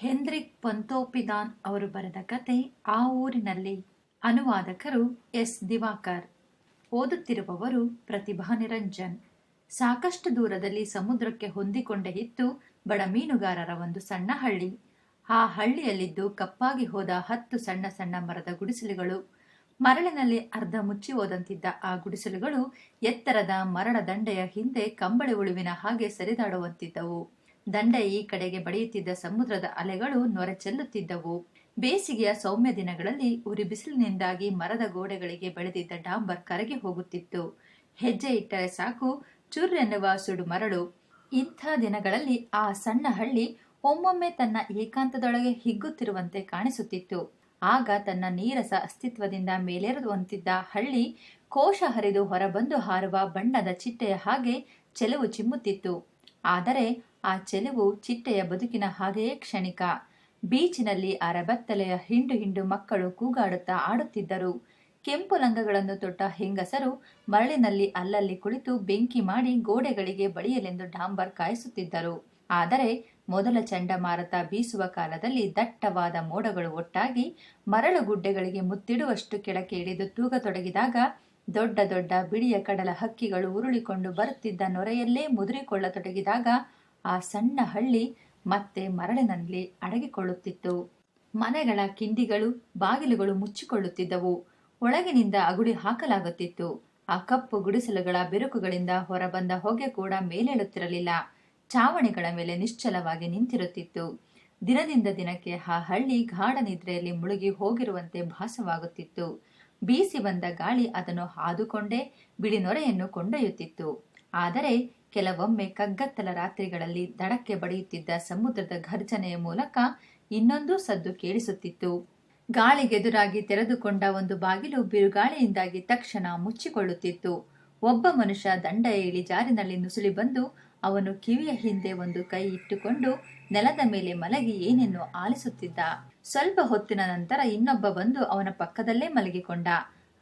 Heinrich ಪಂತೋಪಿದಾನ್ ಅವರು ಬರೆದ ಕತೆ ಆ ಊರಿನಲ್ಲಿ ಅನುವಾದಕರು ಎಸ್. ದಿವಾಕರ್. ಓದುತ್ತಿರುವವರು ಪ್ರತಿಭಾ ನಿರಂಜನ್. ಸಾಕಷ್ಟು ದೂರದಲ್ಲಿ ಸಮುದ್ರಕ್ಕೆ ಹೊಂದಿಕೊಂಡೇ ಇತ್ತು ಬಡ ಮೀನುಗಾರರ ಒಂದು ಸಣ್ಣ ಹಳ್ಳಿ. ಆ ಹಳ್ಳಿಯಲ್ಲಿದ್ದು ಕಪ್ಪಾಗಿ ಹೋದ ಹತ್ತು ಸಣ್ಣ ಸಣ್ಣ ಮರದ ಗುಡಿಸಲುಗಳು. ಮರಳಿನಲ್ಲಿ ಅರ್ಧ ಮುಚ್ಚಿ ಹೋದಂತಿದ್ದ ಆ ಗುಡಿಸಲುಗಳು ಎತ್ತರದ ಮರಳ ದಂಡೆಯ ಹಿಂದೆ ಕಂಬಳಿ ಉಳುವಿನ ಹಾಗೆ ಸರಿದಾಡುವಂತಿದ್ದವು. ದಂಡೆ ಈ ಕಡೆಗೆ ಬಡಿಯುತ್ತಿದ್ದ ಸಮುದ್ರದ ಅಲೆಗಳು ನೊರೆ ಚೆಲ್ಲುತ್ತಿದ್ದವು. ಬೇಸಿಗೆಯ ಸೌಮ್ಯ ದಿನಗಳಲ್ಲಿ ಉರಿ ಬಿಸಿಲಿನಿಂದಾಗಿ ಮರದ ಗೋಡೆಗಳಿಗೆ ಬೆಳೆದಿದ್ದ ಡಾಂಬರ್ ಕರಗಿ ಹೋಗುತ್ತಿತ್ತು. ಹೆಜ್ಜೆ ಇಟ್ಟರೆ ಸಾಕು, ಚುರ್ ಎನ್ನುವ ಸುಡು ಮರಳು. ಇಂಥ ದಿನಗಳಲ್ಲಿ ಆ ಸಣ್ಣ ಹಳ್ಳಿ ಒಮ್ಮೊಮ್ಮೆ ತನ್ನ ಏಕಾಂತದೊಳಗೆ ಹಿಗ್ಗುತ್ತಿರುವಂತೆ ಕಾಣಿಸುತ್ತಿತ್ತು. ಆಗ ತನ್ನ ನೀರಸ ಅಸ್ತಿತ್ವದಿಂದ ಮೇಲೇರುವಂತಿದ್ದ ಹಳ್ಳಿ ಕೋಶ ಹರಿದು ಹೊರಬಂದು ಹಾರುವ ಬಣ್ಣದ ಚಿಟ್ಟೆಯ ಹಾಗೆ ಚೆಲುವು ಚಿಮ್ಮುತ್ತಿತ್ತು. ಆದರೆ ಆ ಚೆಲುವು ಚಿಟ್ಟೆಯ ಬದುಕಿನ ಹಾಗೆಯೇ ಕ್ಷಣಿಕ. ಬೀಚಿನಲ್ಲಿ ಅರಬತ್ತಲೆಯ ಹಿಂಡು ಹಿಂಡು ಮಕ್ಕಳು ಕೂಗಾಡುತ್ತಾ ಆಡುತ್ತಿದ್ದರು. ಕೆಂಪು ಲಂಗಗಳನ್ನು ತೊಟ್ಟ ಹೆಂಗಸರು ಮರಳಿನಲ್ಲಿ ಅಲ್ಲಲ್ಲಿ ಕುಳಿತು ಬೆಂಕಿ ಮಾಡಿ ಗೋಡೆಗಳಿಗೆ ಬಳಿಯಲೆಂದು ಡಾಂಬರ್ ಕಾಯಿಸುತ್ತಿದ್ದರು. ಆದರೆ ಮೊದಲ ಚಂಡಮಾರುತ ಬೀಸುವ ಕಾಲದಲ್ಲಿ ದಟ್ಟವಾದ ಮೋಡಗಳು ಒಟ್ಟಾಗಿ ಮರಳು ಗುಡ್ಡೆಗಳಿಗೆ ಮುತ್ತಿಡುವಷ್ಟು ಕೆಳಕ್ಕೆ ಇಳಿದು ತೂಗತೊಡಗಿದಾಗ ದೊಡ್ಡ ದೊಡ್ಡ ಬಿಳಿಯ ಕಡಲ ಹಕ್ಕಿಗಳು ಉರುಳಿಕೊಂಡು ಬರುತ್ತಿದ್ದ ನೊರೆಯಲ್ಲೇ ಮುದುರಿಕೊಳ್ಳತೊಡಗಿದಾಗ ಆ ಸಣ್ಣ ಹಳ್ಳಿ ಮತ್ತೆ ಮರಳಿನಲ್ಲಿ ಅಡಗಿಕೊಳ್ಳುತ್ತಿತ್ತು. ಮನೆಗಳ ಕಿಂಡಿಗಳು, ಬಾಗಿಲುಗಳು ಮುಚ್ಚಿಕೊಳ್ಳುತ್ತಿದ್ದವು. ಒಳಗಿನಿಂದ ಅಗುಡಿ ಹಾಕಲಾಗುತ್ತಿತ್ತು. ಆ ಕಪ್ಪು ಗುಡಿಸಲುಗಳ ಬಿರುಕುಗಳಿಂದ ಹೊರಬಂದ ಹೊಗೆ ಕೂಡ ಮೇಲೇಳುತ್ತಿರಲಿಲ್ಲ. ಚಾವಣಿಗಳ ಮೇಲೆ ನಿಶ್ಚಲವಾಗಿ ನಿಂತಿರುತ್ತಿತ್ತು. ದಿನದಿಂದ ದಿನಕ್ಕೆ ಆ ಹಳ್ಳಿ ಗಾಢ ನಿದ್ರೆಯಲ್ಲಿ ಮುಳುಗಿ ಹೋಗಿರುವಂತೆ ಭಾಸವಾಗುತ್ತಿತ್ತು. ಬೀಸಿ ಬಂದ ಗಾಳಿ ಅದನ್ನು ಹಾದುಕೊಂಡೇ ಬಿಳಿ ನೊರೆಯನ್ನು ಕೊಂಡೊಯ್ಯುತ್ತಿತ್ತು. ಆದರೆ ಕೆಲವೊಮ್ಮೆ ಕಗ್ಗತ್ತಲ ರಾತ್ರಿಗಳಲ್ಲಿ ದಡಕ್ಕೆ ಬಡಿಯುತ್ತಿದ್ದ ಸಮುದ್ರದ ಘರ್ಜನೆಯ ಮೂಲಕ ಇನ್ನೊಂದು ಸದ್ದು ಕೇಳಿಸುತ್ತಿತ್ತು. ಗಾಳಿಗೆದುರಾಗಿ ತೆರೆದುಕೊಂಡ ಒಂದು ಬಾಗಿಲು ಬಿರುಗಾಳಿಯಿಂದಾಗಿ ತಕ್ಷಣ ಮುಚ್ಚಿಕೊಳ್ಳುತ್ತಿತ್ತು. ಒಬ್ಬ ಮನುಷ್ಯ ದಂಡ ಏಳಿ ಜಾರಿನಲ್ಲಿ ನುಸುಳಿ ಬಂದು ಅವನು ಕಿವಿಯ ಹಿಂದೆ ಒಂದು ಕೈ ಇಟ್ಟುಕೊಂಡು ನೆಲದ ಮೇಲೆ ಮಲಗಿ ಏನನ್ನು ಆಲಿಸುತ್ತಿದ್ದ. ಸ್ವಲ್ಪ ಹೊತ್ತಿನ ನಂತರ ಇನ್ನೊಬ್ಬ ಬಂದು ಅವನ ಪಕ್ಕದಲ್ಲೇ ಮಲಗಿಕೊಂಡ.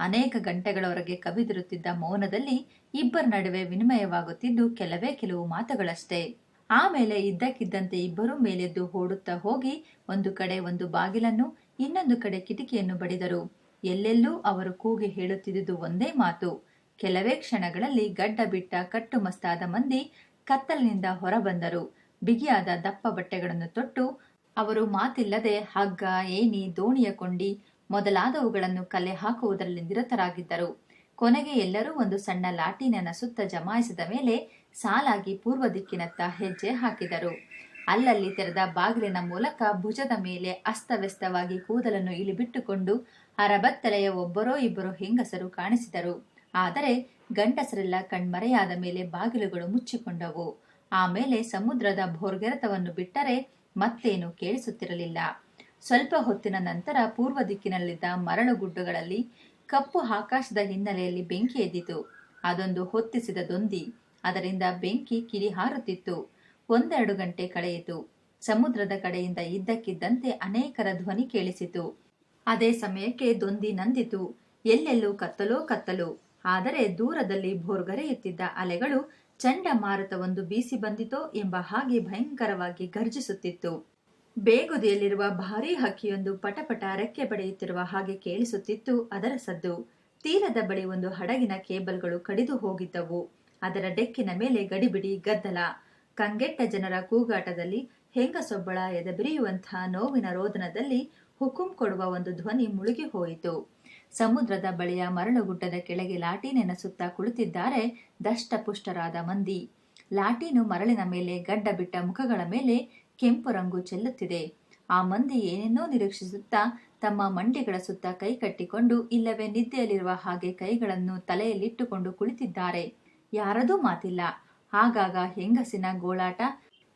ಅನೇಕ ಗಂಟೆಗಳವರೆಗೆ ಕವಿದಿರುತ್ತಿದ್ದ ಮೌನದಲ್ಲಿ ಇಬ್ಬರ ನಡುವೆ ವಿನಿಮಯವಾಗುತ್ತಿದ್ದು ಕೆಲವೇ ಕೆಲವು ಮಾತುಗಳಷ್ಟೇ. ಆಮೇಲೆ ಇದ್ದಕ್ಕಿದ್ದಂತೆ ಇಬ್ಬರೂ ಮೇಲೆದ್ದು ಓಡುತ್ತಾ ಹೋಗಿ ಒಂದು ಕಡೆ ಒಂದು ಬಾಗಿಲನ್ನು, ಇನ್ನೊಂದು ಕಡೆ ಕಿಟಕಿಯನ್ನು ಬಡಿದರು. ಎಲ್ಲೆಲ್ಲೂ ಅವರು ಕೂಗಿ ಹೇಳುತ್ತಿದ್ದುದು ಒಂದೇ ಮಾತು. ಕೆಲವೇ ಕ್ಷಣಗಳಲ್ಲಿ ಗಡ್ಡ ಬಿಟ್ಟ ಕಟ್ಟುಮಸ್ತಾದ ಮಂದಿ ಕತ್ತಲಿನಿಂದ ಹೊರಬಂದರು. ಬಿಗಿಯಾದ ದಪ್ಪ ಬಟ್ಟೆಗಳನ್ನು ತೊಟ್ಟು ಅವರು ಮಾತಿಲ್ಲದೆ, ಹಗ್ಗ, ಏಣಿ, ದೋಣಿಯ ಕೊಂಡಿ, ಮೊದಲಾದವುಗಳನ್ನು ಕಲೆ ಹಾಕುವುದರಲ್ಲಿ ನಿರತರಾಗಿದ್ದರು. ಕೊನೆಗೆ ಎಲ್ಲರೂ ಒಂದು ಸಣ್ಣ ಲಾಟಿನ ಸುತ್ತ ಜಮಾಯಿಸಿದ ಮೇಲೆ ಸಾಲಾಗಿ ಪೂರ್ವ ದಿಕ್ಕಿನತ್ತ ಹೆಜ್ಜೆ ಹಾಕಿದರು. ಅಲ್ಲಲ್ಲಿ ತೆರೆದ ಬಾಗಿಲಿನ ಮೂಲಕ ಭುಜದ ಮೇಲೆ ಅಸ್ತವ್ಯಸ್ತವಾಗಿ ಕೂದಲನ್ನು ಇಳಿಬಿಟ್ಟುಕೊಂಡು ಅರಬತ್ತಲೆಯ ಒಬ್ಬರೋ ಇಬ್ಬರು ಹೆಂಗಸರು ಕಾಣಿಸಿದರು. ಆದರೆ ಗಂಡಸರೆಲ್ಲ ಕಣ್ಮರೆಯಾದ ಮೇಲೆ ಬಾಗಿಲುಗಳು ಮುಚ್ಚಿಕೊಂಡವು. ಆಮೇಲೆ ಸಮುದ್ರದ ಭೋರ್ಗೆರೆತವನ್ನು ಬಿಟ್ಟರೆ ಮತ್ತೇನು ಕೇಳಿಸುತ್ತಿರಲಿಲ್ಲ. ಸ್ವಲ್ಪ ಹೊತ್ತಿನ ನಂತರ ಪೂರ್ವ ದಿಕ್ಕಿನಲ್ಲಿದ್ದ ಮರಳು ಗುಡ್ಡಗಳಲ್ಲಿ ಕಪ್ಪು ಆಕಾಶದ ಹಿನ್ನೆಲೆಯಲ್ಲಿ ಬೆಂಕಿ ಎದ್ದಿತು. ಅದೊಂದು ಹೊತ್ತಿಸಿದ ದೊಂದಿ. ಅದರಿಂದ ಬೆಂಕಿ ಕಿಡಿ ಹಾರುತ್ತಿತ್ತು. ಒಂದೆರಡು ಗಂಟೆ ಕಳೆಯಿತು. ಸಮುದ್ರದ ಕಡೆಯಿಂದ ಇದ್ದಕ್ಕಿದ್ದಂತೆ ಅನೇಕರ ಧ್ವನಿ ಕೇಳಿಸಿತು. ಅದೇ ಸಮಯಕ್ಕೆ ದೊಂದಿ ನಂದಿತು. ಎಲ್ಲೆಲ್ಲೂ ಕತ್ತಲೋ ಕತ್ತಲು. ಆದರೆ ದೂರದಲ್ಲಿ ಭೋರ್ಗರೆಯುತ್ತಿದ್ದ ಅಲೆಗಳು ಚಂಡಮಾರುತವೊಂದು ಬೀಸಿ ಬಂದಿತೋ ಎಂಬ ಹಾಗೆ ಭಯಂಕರವಾಗಿ ಗರ್ಜಿಸುತ್ತಿತ್ತು ಬೇಗುದಿಯಲ್ಲಿರುವ ಭಾರೀ ಹಕ್ಕಿಯೊಂದು ಪಟಪಟ ರೆಕ್ಕೆ ಬಡಿಯುತ್ತಿರುವ ಹಾಗೆ ಕೇಳಿಸುತ್ತಿತ್ತು ಅದರ ಸದ್ದು. ತೀರದ ಬಳಿ ಒಂದು ಹಡಗಿನ ಕೇಬಲ್ಗಳು ಕಡಿದು ಹೋಗಿದ್ದವು. ಅದರ ಡೆಕ್ಕಿನ ಮೇಲೆ ಗಡಿಬಿಡಿ ಗದ್ದಲ. ಕಂಗೆಟ್ಟ ಜನರ ಕೂಗಾಟದಲ್ಲಿ ಹೆಂಗಸೊಬ್ಬಳ ಎದಬಿರಿಯುವಂತಹ ನೋವಿನ ರೋದನದಲ್ಲಿ ಹುಕುಂ ಕೊಡುವ ಒಂದು ಧ್ವನಿ ಮುಳುಗಿ ಹೋಯಿತು. ಸಮುದ್ರದ ಬಳಿಯ ಮರಳುಗುಡ್ಡದ ಕೆಳಗೆ ಲಾಟಿ ನೆನೆಸುತ್ತಾ ಕುಳಿತಿದ್ದಾರೆ ದಷ್ಟಪುಷ್ಟರಾದ ಮಂದಿ. ಲಾಟೀನು ಮರಳಿನ ಮೇಲೆ ಗಡ್ಡ ಬಿಟ್ಟ ಮುಖಗಳ ಮೇಲೆ ಕೆಂಪು ರಂಗು ಚೆಲ್ಲುತ್ತಿದೆ. ಆ ಮಂದಿ ಏನೇನೋ ನಿರೀಕ್ಷಿಸುತ್ತಾ ತಮ್ಮ ಮಂಡಿಗಳ ಸುತ್ತ ಕೈ ಕಟ್ಟಿಕೊಂಡು ಇಲ್ಲವೇ ನಿದ್ದೆಯಲ್ಲಿರುವ ಹಾಗೆ ಕೈಗಳನ್ನು ತಲೆಯಲ್ಲಿಟ್ಟುಕೊಂಡು ಕುಳಿತಿದ್ದಾರೆ. ಯಾರದೂ ಮಾತಿಲ್ಲ. ಆಗಾಗ ಹೆಂಗಸಿನ ಗೋಳಾಟ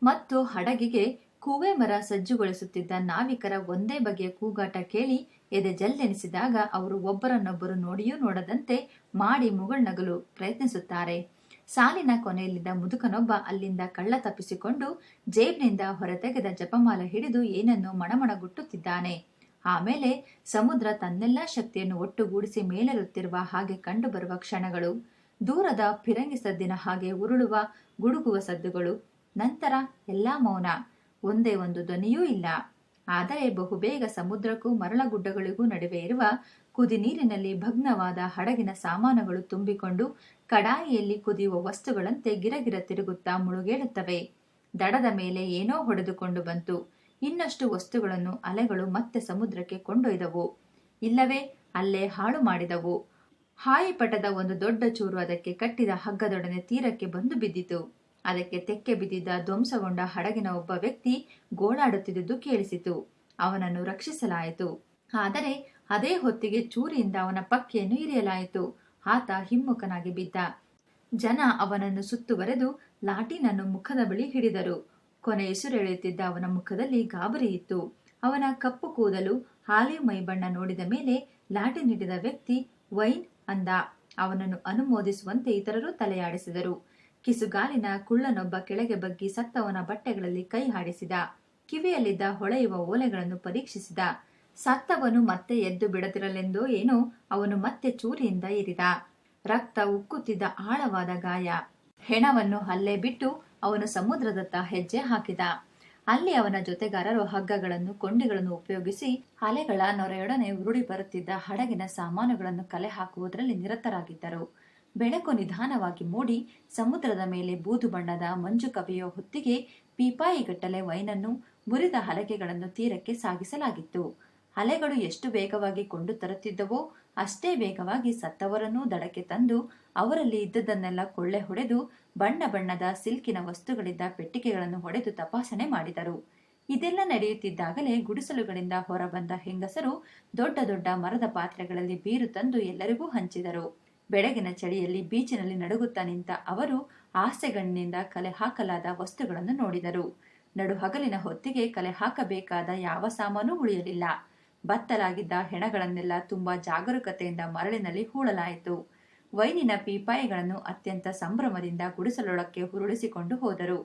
ಮತ್ತು ಹಡಗಿಗೆ ಕೂವೆ ಮರ ಸಜ್ಜುಗೊಳಿಸುತ್ತಿದ್ದ ನಾವಿಕರ ಒಂದೇ ಬಗೆಯ ಕೂಗಾಟ ಕೇಳಿ ಎದೆ ಜಲ್ಲೆನಿಸಿದಾಗ ಅವರು ಒಬ್ಬರನ್ನೊಬ್ಬರು ನೋಡಿಯೂ ನೋಡದಂತೆ ಮಾಡಿ ಮುಗುಳ್ನಗಲು ಪ್ರಯತ್ನಿಸುತ್ತಾರೆ. ಸಾಲಿನ ಕೊನೆಯಲ್ಲಿದ್ದ ಮುದುಕನೊಬ್ಬ ಅಲ್ಲಿಂದ ಕಳ್ಳ ತಪ್ಪಿಸಿಕೊಂಡು ಜೇಬ್ನಿಂದ ಹೊರತೆಗೆದ ಜಪಮಾಲ ಹಿಡಿದು ಏನನ್ನು ಮಣಮಣಗುಟ್ಟುತ್ತಿದ್ದಾನೆ. ಆಮೇಲೆ ಸಮುದ್ರ ತನ್ನೆಲ್ಲಾ ಶಕ್ತಿಯನ್ನು ಒಟ್ಟುಗೂಡಿಸಿ ಮೇಲೆರುತ್ತಿರುವ ಹಾಗೆ ಕಂಡುಬರುವ ಕ್ಷಣಗಳು. ದೂರದ ಫಿರಂಗಿ ಸದ್ದಿನ ಹಾಗೆ ಉರುಳುವ ಗುಡುಗುವ ಸದ್ದುಗಳು. ನಂತರ ಎಲ್ಲಾ ಮೌನ. ಒಂದೇ ಒಂದು ಧ್ವನಿಯೂ ಇಲ್ಲ. ಆದರೆ ಬಹುಬೇಗ ಸಮುದ್ರಕ್ಕೂ ಮರಳಗುಡ್ಡಗಳಿಗೂ ನಡುವೆ ಇರುವ ಕುದಿ ನೀರಿನಲ್ಲಿ ಭಗ್ನವಾದ ಹಡಗಿನ ಸಾಮಾನುಗಳು ತುಂಬಿಕೊಂಡು ಕಡಾಯಿಯಲ್ಲಿ ಕುದಿಯುವ ವಸ್ತುಗಳಂತೆ ಗಿರಗಿರ ತಿರುಗುತ್ತಾ ಮುಳುಗೇಳುತ್ತವೆ. ದಡದ ಮೇಲೆ ಏನೋ ಹೊಡೆದುಕೊಂಡು ಬಂತು. ಇನ್ನಷ್ಟು ವಸ್ತುಗಳನ್ನು ಅಲೆಗಳು ಮತ್ತೆ ಸಮುದ್ರಕ್ಕೆ ಕೊಂಡೊಯ್ದವು. ಇಲ್ಲವೇ, ಅಲ್ಲೇ ಹಾಳು ಮಾಡಿದವು. ಹಾಯಿಪಟದ ಒಂದು ದೊಡ್ಡ ಚೂರು ಅದಕ್ಕೆ ಕಟ್ಟಿದ ಹಗ್ಗದೊಡನೆ ತೀರಕ್ಕೆ ಬಂದು ಬಿದ್ದಿತು. ಅದಕ್ಕೆ ತೆಕ್ಕೆ ಬಿದ್ದಿದ್ದ ಧ್ವಂಸಗೊಂಡ ಹಡಗಿನ ಒಬ್ಬ ವ್ಯಕ್ತಿ ಗೋಳಾಡುತ್ತಿದ್ದುದು ಕೇಳಿಸಿತು. ಅವನನ್ನು ರಕ್ಷಿಸಲಾಯಿತು. ಆದರೆ ಅದೇ ಹೊತ್ತಿಗೆ ಚೂರಿಯಿಂದ ಅವನ ಪಕ್ಕೆಯನ್ನು ಇರಿಯಲಾಯಿತು. ಆತ ಹಿಮ್ಮುಖನಾಗಿ ಬಿದ್ದ. ಜನ ಅವನನ್ನು ಸುತ್ತುವರೆದು ಲಾಟಿನನ್ನು ಮುಖದ ಬಳಿ ಹಿಡಿದರು. ಕೊನೆ ಎಸುರೆಳೆಯುತ್ತಿದ್ದ ಅವನ ಮುಖದಲ್ಲಿ ಗಾಬರಿ ಇತ್ತು. ಅವನ ಕಪ್ಪು ಕೂದಲು ಹಾಲೆ ಮೈಬಣ್ಣ ನೋಡಿದ ಮೇಲೆ ಲಾಟಿ ನೀಡಿದ ವ್ಯಕ್ತಿ ವೈನ್ ಅಂದ. ಅವನನ್ನು ಅನುಮೋದಿಸುವಂತೆ ಇತರರು ತಲೆಯಾಡಿಸಿದರು. ಕಿಸುಗಾಲಿನ ಕುಳ್ಳನೊಬ್ಬ ಕೆಳಗೆ ಬಗ್ಗಿ ಸತ್ತವನ ಬಟ್ಟೆಗಳಲ್ಲಿ ಕೈ ಹಾಡಿಸಿದ. ಕಿವಿಯಲ್ಲಿದ್ದ ಹೊಳೆಯುವ ಓಲೆಗಳನ್ನು ಪರೀಕ್ಷಿಸಿದ. ಸತ್ತವನು ಮತ್ತೆ ಎದ್ದು ಬಿಡದಿರಲೆಂದೋ ಏನೋ ಅವನು ಮತ್ತೆ ಚೂರಿಯಿಂದ ಇರಿದ ರಕ್ತ ಉಕ್ಕುತ್ತಿದ್ದ ಆಳವಾದ ಗಾಯ. ಹೆಣವನ್ನು ಅಲ್ಲೇ ಬಿಟ್ಟು ಅವನು ಸಮುದ್ರದತ್ತ ಹೆಜ್ಜೆ ಹಾಕಿದ. ಅಲ್ಲಿ ಅವನ ಜೊತೆಗಾರರು ಹಗ್ಗಗಳನ್ನು, ಕೊಂಡಿಗಳನ್ನು ಉಪಯೋಗಿಸಿ ಅಲೆಗಳ ನೊರೆಯೊಡನೆ ಉರುಳಿ ಬರುತ್ತಿದ್ದ ಹಡಗಿನ ಸಾಮಾನುಗಳನ್ನು ಕಲೆ ಹಾಕುವುದರಲ್ಲಿ ನಿರತರಾಗಿದ್ದರು. ಬೆಳಕು ನಿಧಾನವಾಗಿ ಮೂಡಿ, ಸಮುದ್ರದ ಮೇಲೆ ಬೂದು ಬಣ್ಣದ ಮಂಜು ಕವಿಯೋ ಹೊತ್ತಿಗೆ ಪೀಪಾಯಿಗಟ್ಟಲೆ ವೈನನ್ನು ಮುರಿದ ಹಲಗೆಗಳನ್ನು ತೀರಕ್ಕೆ ಸಾಗಿಸಲಾಗಿತ್ತು. ಅಲೆಗಳು ಎಷ್ಟು ವೇಗವಾಗಿ ಕೊಂಡು ತರುತ್ತಿದ್ದವೋ, ಅಷ್ಟೇ ವೇಗವಾಗಿ ಸತ್ತವರನ್ನೂ ದಡಕ್ಕೆ ತಂದು ಅವರಲ್ಲಿ ಇದ್ದದನ್ನೆಲ್ಲ ಕೊಳ್ಳೆ ಹೊಡೆದು ಬಣ್ಣ ಬಣ್ಣದ ಸಿಲ್ಕಿನ ವಸ್ತುಗಳಿದ್ದ ಪೆಟ್ಟಿಗೆಗಳನ್ನು ಹೊಡೆದು ತಪಾಸಣೆ ಮಾಡಿದರು. ಇದೆಲ್ಲ ನಡೆಯುತ್ತಿದ್ದಾಗಲೇ ಗುಡಿಸಲುಗಳಿಂದ ಹೊರಬಂದ ಹೆಂಗಸರು ದೊಡ್ಡ ದೊಡ್ಡ ಮರದ ಪಾತ್ರೆಗಳಲ್ಲಿ ಬೀರು ತಂದು ಎಲ್ಲರಿಗೂ ಹಂಚಿದರು. ಬೆಳಗಿನ ಚಳಿಯಲ್ಲಿ ಬೀಚಿನಲ್ಲಿ ನಡುಗುತ್ತಾ ನಿಂತ ಅವರು ಆಸೆಗಣ್ಣಿನಿಂದ ಕಲೆ ಹಾಕಲಾದ ವಸ್ತುಗಳನ್ನು ನೋಡಿದರು. ನಡು ಹಗಲಿನ ಹೊತ್ತಿಗೆ ಕಲೆ ಹಾಕಬೇಕಾದ ಯಾವ ಸಾಮಾನು ಉಳಿಯಲಿಲ್ಲ. ಬತ್ತಲಾಗಿದ್ದ ಹೆಣಗಳನ್ನೆಲ್ಲ ತುಂಬಾ ಜಾಗರೂಕತೆಯಿಂದ ಮರಳಿನಲ್ಲಿ ಹೂಳಲಾಯಿತು. ವೈನಿನ ಪೀಪಾಯಿಗಳನ್ನು ಅತ್ಯಂತ ಸಂಭ್ರಮದಿಂದ ಗುಡಿಸಲೊಳಕ್ಕೆ ಹುರುಳಿಸಿಕೊಂಡು ಹೋದರು.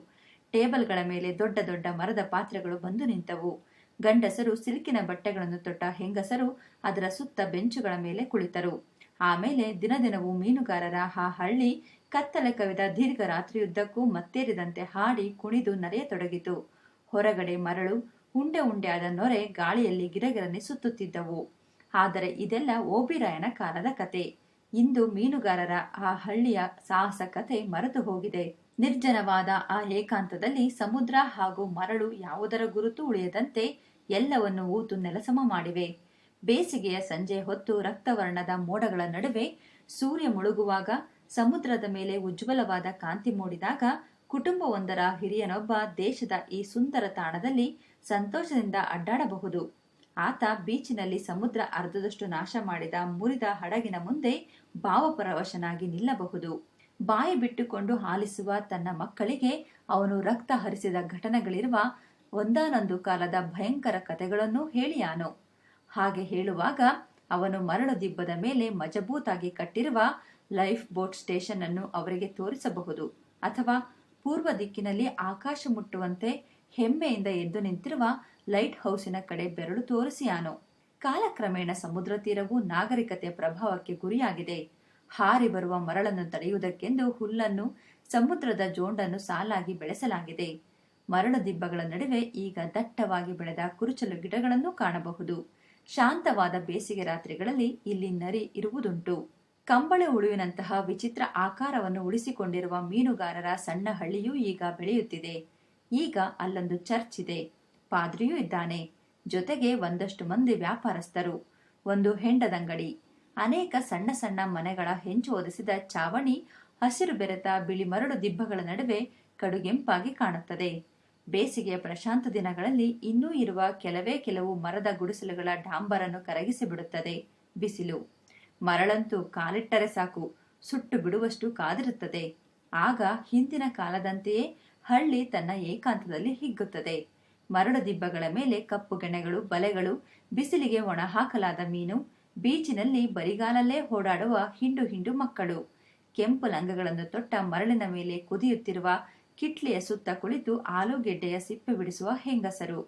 ಟೇಬಲ್ಗಳ ಮೇಲೆ ದೊಡ್ಡ ದೊಡ್ಡ ಮರದ ಪಾತ್ರೆಗಳು ಬಂದು ನಿಂತವು. ಗಂಡಸರು ಸಿಲ್ಕಿನ ಬಟ್ಟೆಗಳನ್ನು ತೊಟ್ಟ ಹೆಂಗಸರು ಅದರ ಸುತ್ತ ಬೆಂಚುಗಳ ಮೇಲೆ ಕುಳಿತರು. ಆಮೇಲೆ ದಿನದಿನವೂ ಮೀನುಗಾರರ ಆ ಹಳ್ಳಿ, ಕತ್ತಲೆ ಕವಿದ ದೀರ್ಘ ರಾತ್ರಿಯುದ್ದಕ್ಕೂ ಮತ್ತೇರಿದಂತೆ ಹಾಡಿ ಕುಣಿದು ನರೆಯತೊಡಗಿತು. ಹೊರಗಡೆ ಮರಳು, ಉಂಡೆ ಉಂಡೆಯಾದ ನೊರೆ ಗಾಳಿಯಲ್ಲಿ ಗಿರಗಿರನೆ ಸುತ್ತುತ್ತಿದ್ದವು. ಆದರೆ ಇದೆಲ್ಲ ಓಬಿರಾಯನ ಕಾಲದ ಕತೆ. ಇಂದು ಮೀನುಗಾರರ ಆ ಹಳ್ಳಿಯ ಸಾಹಸ ಕತೆ ಮರೆತು ಹೋಗಿದೆ. ನಿರ್ಜನವಾದ ಆ ಏಕಾಂತದಲ್ಲಿ ಸಮುದ್ರ ಹಾಗೂ ಮರಳು ಯಾವುದರ ಗುರುತು ಉಳಿಯದಂತೆ ಎಲ್ಲವನ್ನು ಊತು ನೆಲಸಮ ಮಾಡಿವೆ. ಬೇಸಿಗೆಯ ಸಂಜೆ ಹೊತ್ತು ರಕ್ತವರ್ಣದ ಮೋಡಗಳ ನಡುವೆ ಸೂರ್ಯ ಮುಳುಗುವಾಗ ಸಮುದ್ರದ ಮೇಲೆ ಉಜ್ವಲವಾದ ಕಾಂತಿ ಮೂಡಿದಾಗ ಕುಟುಂಬವೊಂದರ ಹಿರಿಯನೊಬ್ಬ ದೇಶದ ಈ ಸುಂದರ ತಾಣದಲ್ಲಿ ಸಂತೋಷದಿಂದ ಅಡ್ಡಾಡಬಹುದು. ಆತ ಬೀಚಿನಲ್ಲಿ ಸಮುದ್ರ ಅರ್ಧದಷ್ಟು ನಾಶ ಮಾಡಿದ ಮುರಿದ ಹಡಗಿನ ಮುಂದೆ ಭಾವಪರವಶನಾಗಿ ನಿಲ್ಲಬಹುದು. ಬಾಯಿ ಬಿಟ್ಟುಕೊಂಡು ಹಾಲಿಸುವ ತನ್ನ ಮಕ್ಕಳಿಗೆ ಅವನು ರಕ್ತ ಹರಿಸಿದ ಘಟನೆಗಳಿರುವ ಒಂದಾನೊಂದು ಕಾಲದ ಭಯಂಕರ ಕಥೆಗಳನ್ನು ಹೇಳಿಯಾನು. ಹಾಗೆ ಹೇಳುವಾಗ ಅವನು ಮರಳು ದಿಬ್ಬದ ಮೇಲೆ ಮಜಬೂತಾಗಿ ಕಟ್ಟಿರುವ ಲೈಫ್ ಬೋಟ್ ಸ್ಟೇಷನ್ ಅನ್ನು ಅವರಿಗೆ ತೋರಿಸಬಹುದು ಅಥವಾ ಪೂರ್ವ ದಿಕ್ಕಿನಲ್ಲಿ ಆಕಾಶ ಮುಟ್ಟುವಂತೆ ಹೆಮ್ಮೆಯಿಂದ ಎದ್ದು ನಿಂತಿರುವ ಲೈಟ್ ಹೌಸಿನ ಕಡೆ ಬೆರಳು ತೋರಿಸಿಯಾನು ಕಾಲಕ್ರಮೇಣ ಸಮುದ್ರ ತೀರವು ನಾಗರಿಕತೆಯ ಪ್ರಭಾವಕ್ಕೆ ಗುರಿಯಾಗಿದೆ. ಹಾರಿ ಬರುವ ಮರಳನ್ನು ತಡೆಯುವುದಕ್ಕೆಂದು ಹುಲ್ಲನ್ನು, ಸಮುದ್ರದ ಜೋಂಡನ್ನು ಸಾಲಾಗಿ ಬೆಳೆಸಲಾಗಿದೆ. ಮರಳು ದಿಬ್ಬಗಳ ನಡುವೆ ಈಗ ದಟ್ಟವಾಗಿ ಬೆಳೆದ ಕುರುಚಲು ಗಿಡಗಳನ್ನು ಕಾಣಬಹುದು. ಶಾಂತವಾದ ಬೇಸಿಗೆ ರಾತ್ರಿಗಳಲ್ಲಿ ಇಲ್ಲಿ ನರಿ ಇರುವುದುಂಟು. ಕಂಬಳೆ ಉಳುವಿನಂತಹ ವಿಚಿತ್ರ ಆಕಾರವನ್ನು ಉಳಿಸಿಕೊಂಡಿರುವ ಮೀನುಗಾರರ ಸಣ್ಣ ಹಳ್ಳಿಯೂ ಈಗ ಬೆಳೆಯುತ್ತಿದೆ. ಈಗ ಅಲ್ಲೊಂದು ಚರ್ಚ್ ಇದೆ. ಪಾದ್ರಿಯೂ ಇದ್ದಾನೆ. ಜೊತೆಗೆ ಒಂದಷ್ಟು ಮಂದಿ ವ್ಯಾಪಾರಸ್ಥರು. ಒಂದು ಹೆಂಡದಂಗಡಿ. ಅನೇಕ ಸಣ್ಣ ಸಣ್ಣ ಮನೆಗಳ ಹೆಂಚು ಒದಿಸಿದ ಚಾವಣಿ ಹಸಿರು ಬೆರೆತ ಬಿಳಿ ಮರಳು ದಿಬ್ಬಗಳ ನಡುವೆ ಕಡುಗೆಂಪಾಗಿ ಕಾಣುತ್ತದೆ. ಬೇಸಿಗೆಯ ಪ್ರಶಾಂತ ದಿನಗಳಲ್ಲಿ ಇನ್ನೂ ಇರುವ ಕೆಲವೇ ಕೆಲವು ಮರದ ಗುಡಿಸಲುಗಳ ಡಾಂಬರನ್ನು ಕರಗಿಸಿಬಿಡುತ್ತದೆ. ಬಿಸಿಲು. ಮರಳಂತೂ ಕಾಲಿಟ್ಟರೆ ಸಾಕು. ಸುಟ್ಟು ಬಿಡುವಷ್ಟು ಕಾದಿರುತ್ತದೆ. ಆಗ ಹಿಂದಿನ ಕಾಲದಂತೆಯೇ ಹಳ್ಳಿ ತನ್ನ ಏಕಾಂತದಲ್ಲಿ ಹಿಗ್ಗುತ್ತದೆ. ಮರಳು ದಿಬ್ಬಗಳ ಮೇಲೆ ಕಪ್ಪು ಗೆಣೆಗಳು, ಬಲೆಗಳು, ಬಿಸಿಲಿಗೆ ಒಣ ಹಾಕಲಾದ ಮೀನು, ಬೀಚಿನಲ್ಲಿ ಬರಿಗಾಲಲ್ಲೇ ಓಡಾಡುವ ಹಿಂಡು ಹಿಂಡು ಮಕ್ಕಳು. ಕೆಂಪು ಲಂಗಗಳನ್ನು ತೊಟ್ಟ ಮರಳಿನ ಮೇಲೆ ಕುದಿಯುತ್ತಿರುವ ಕಿಟ್ಲಿಯ ಸುತ್ತ ಕುಳಿತು ಆಲೂಗೆಡ್ಡೆಯ ಸಿಪ್ಪೆ ಬಿಡಿಸುವ ಹೆಂಗಸರು.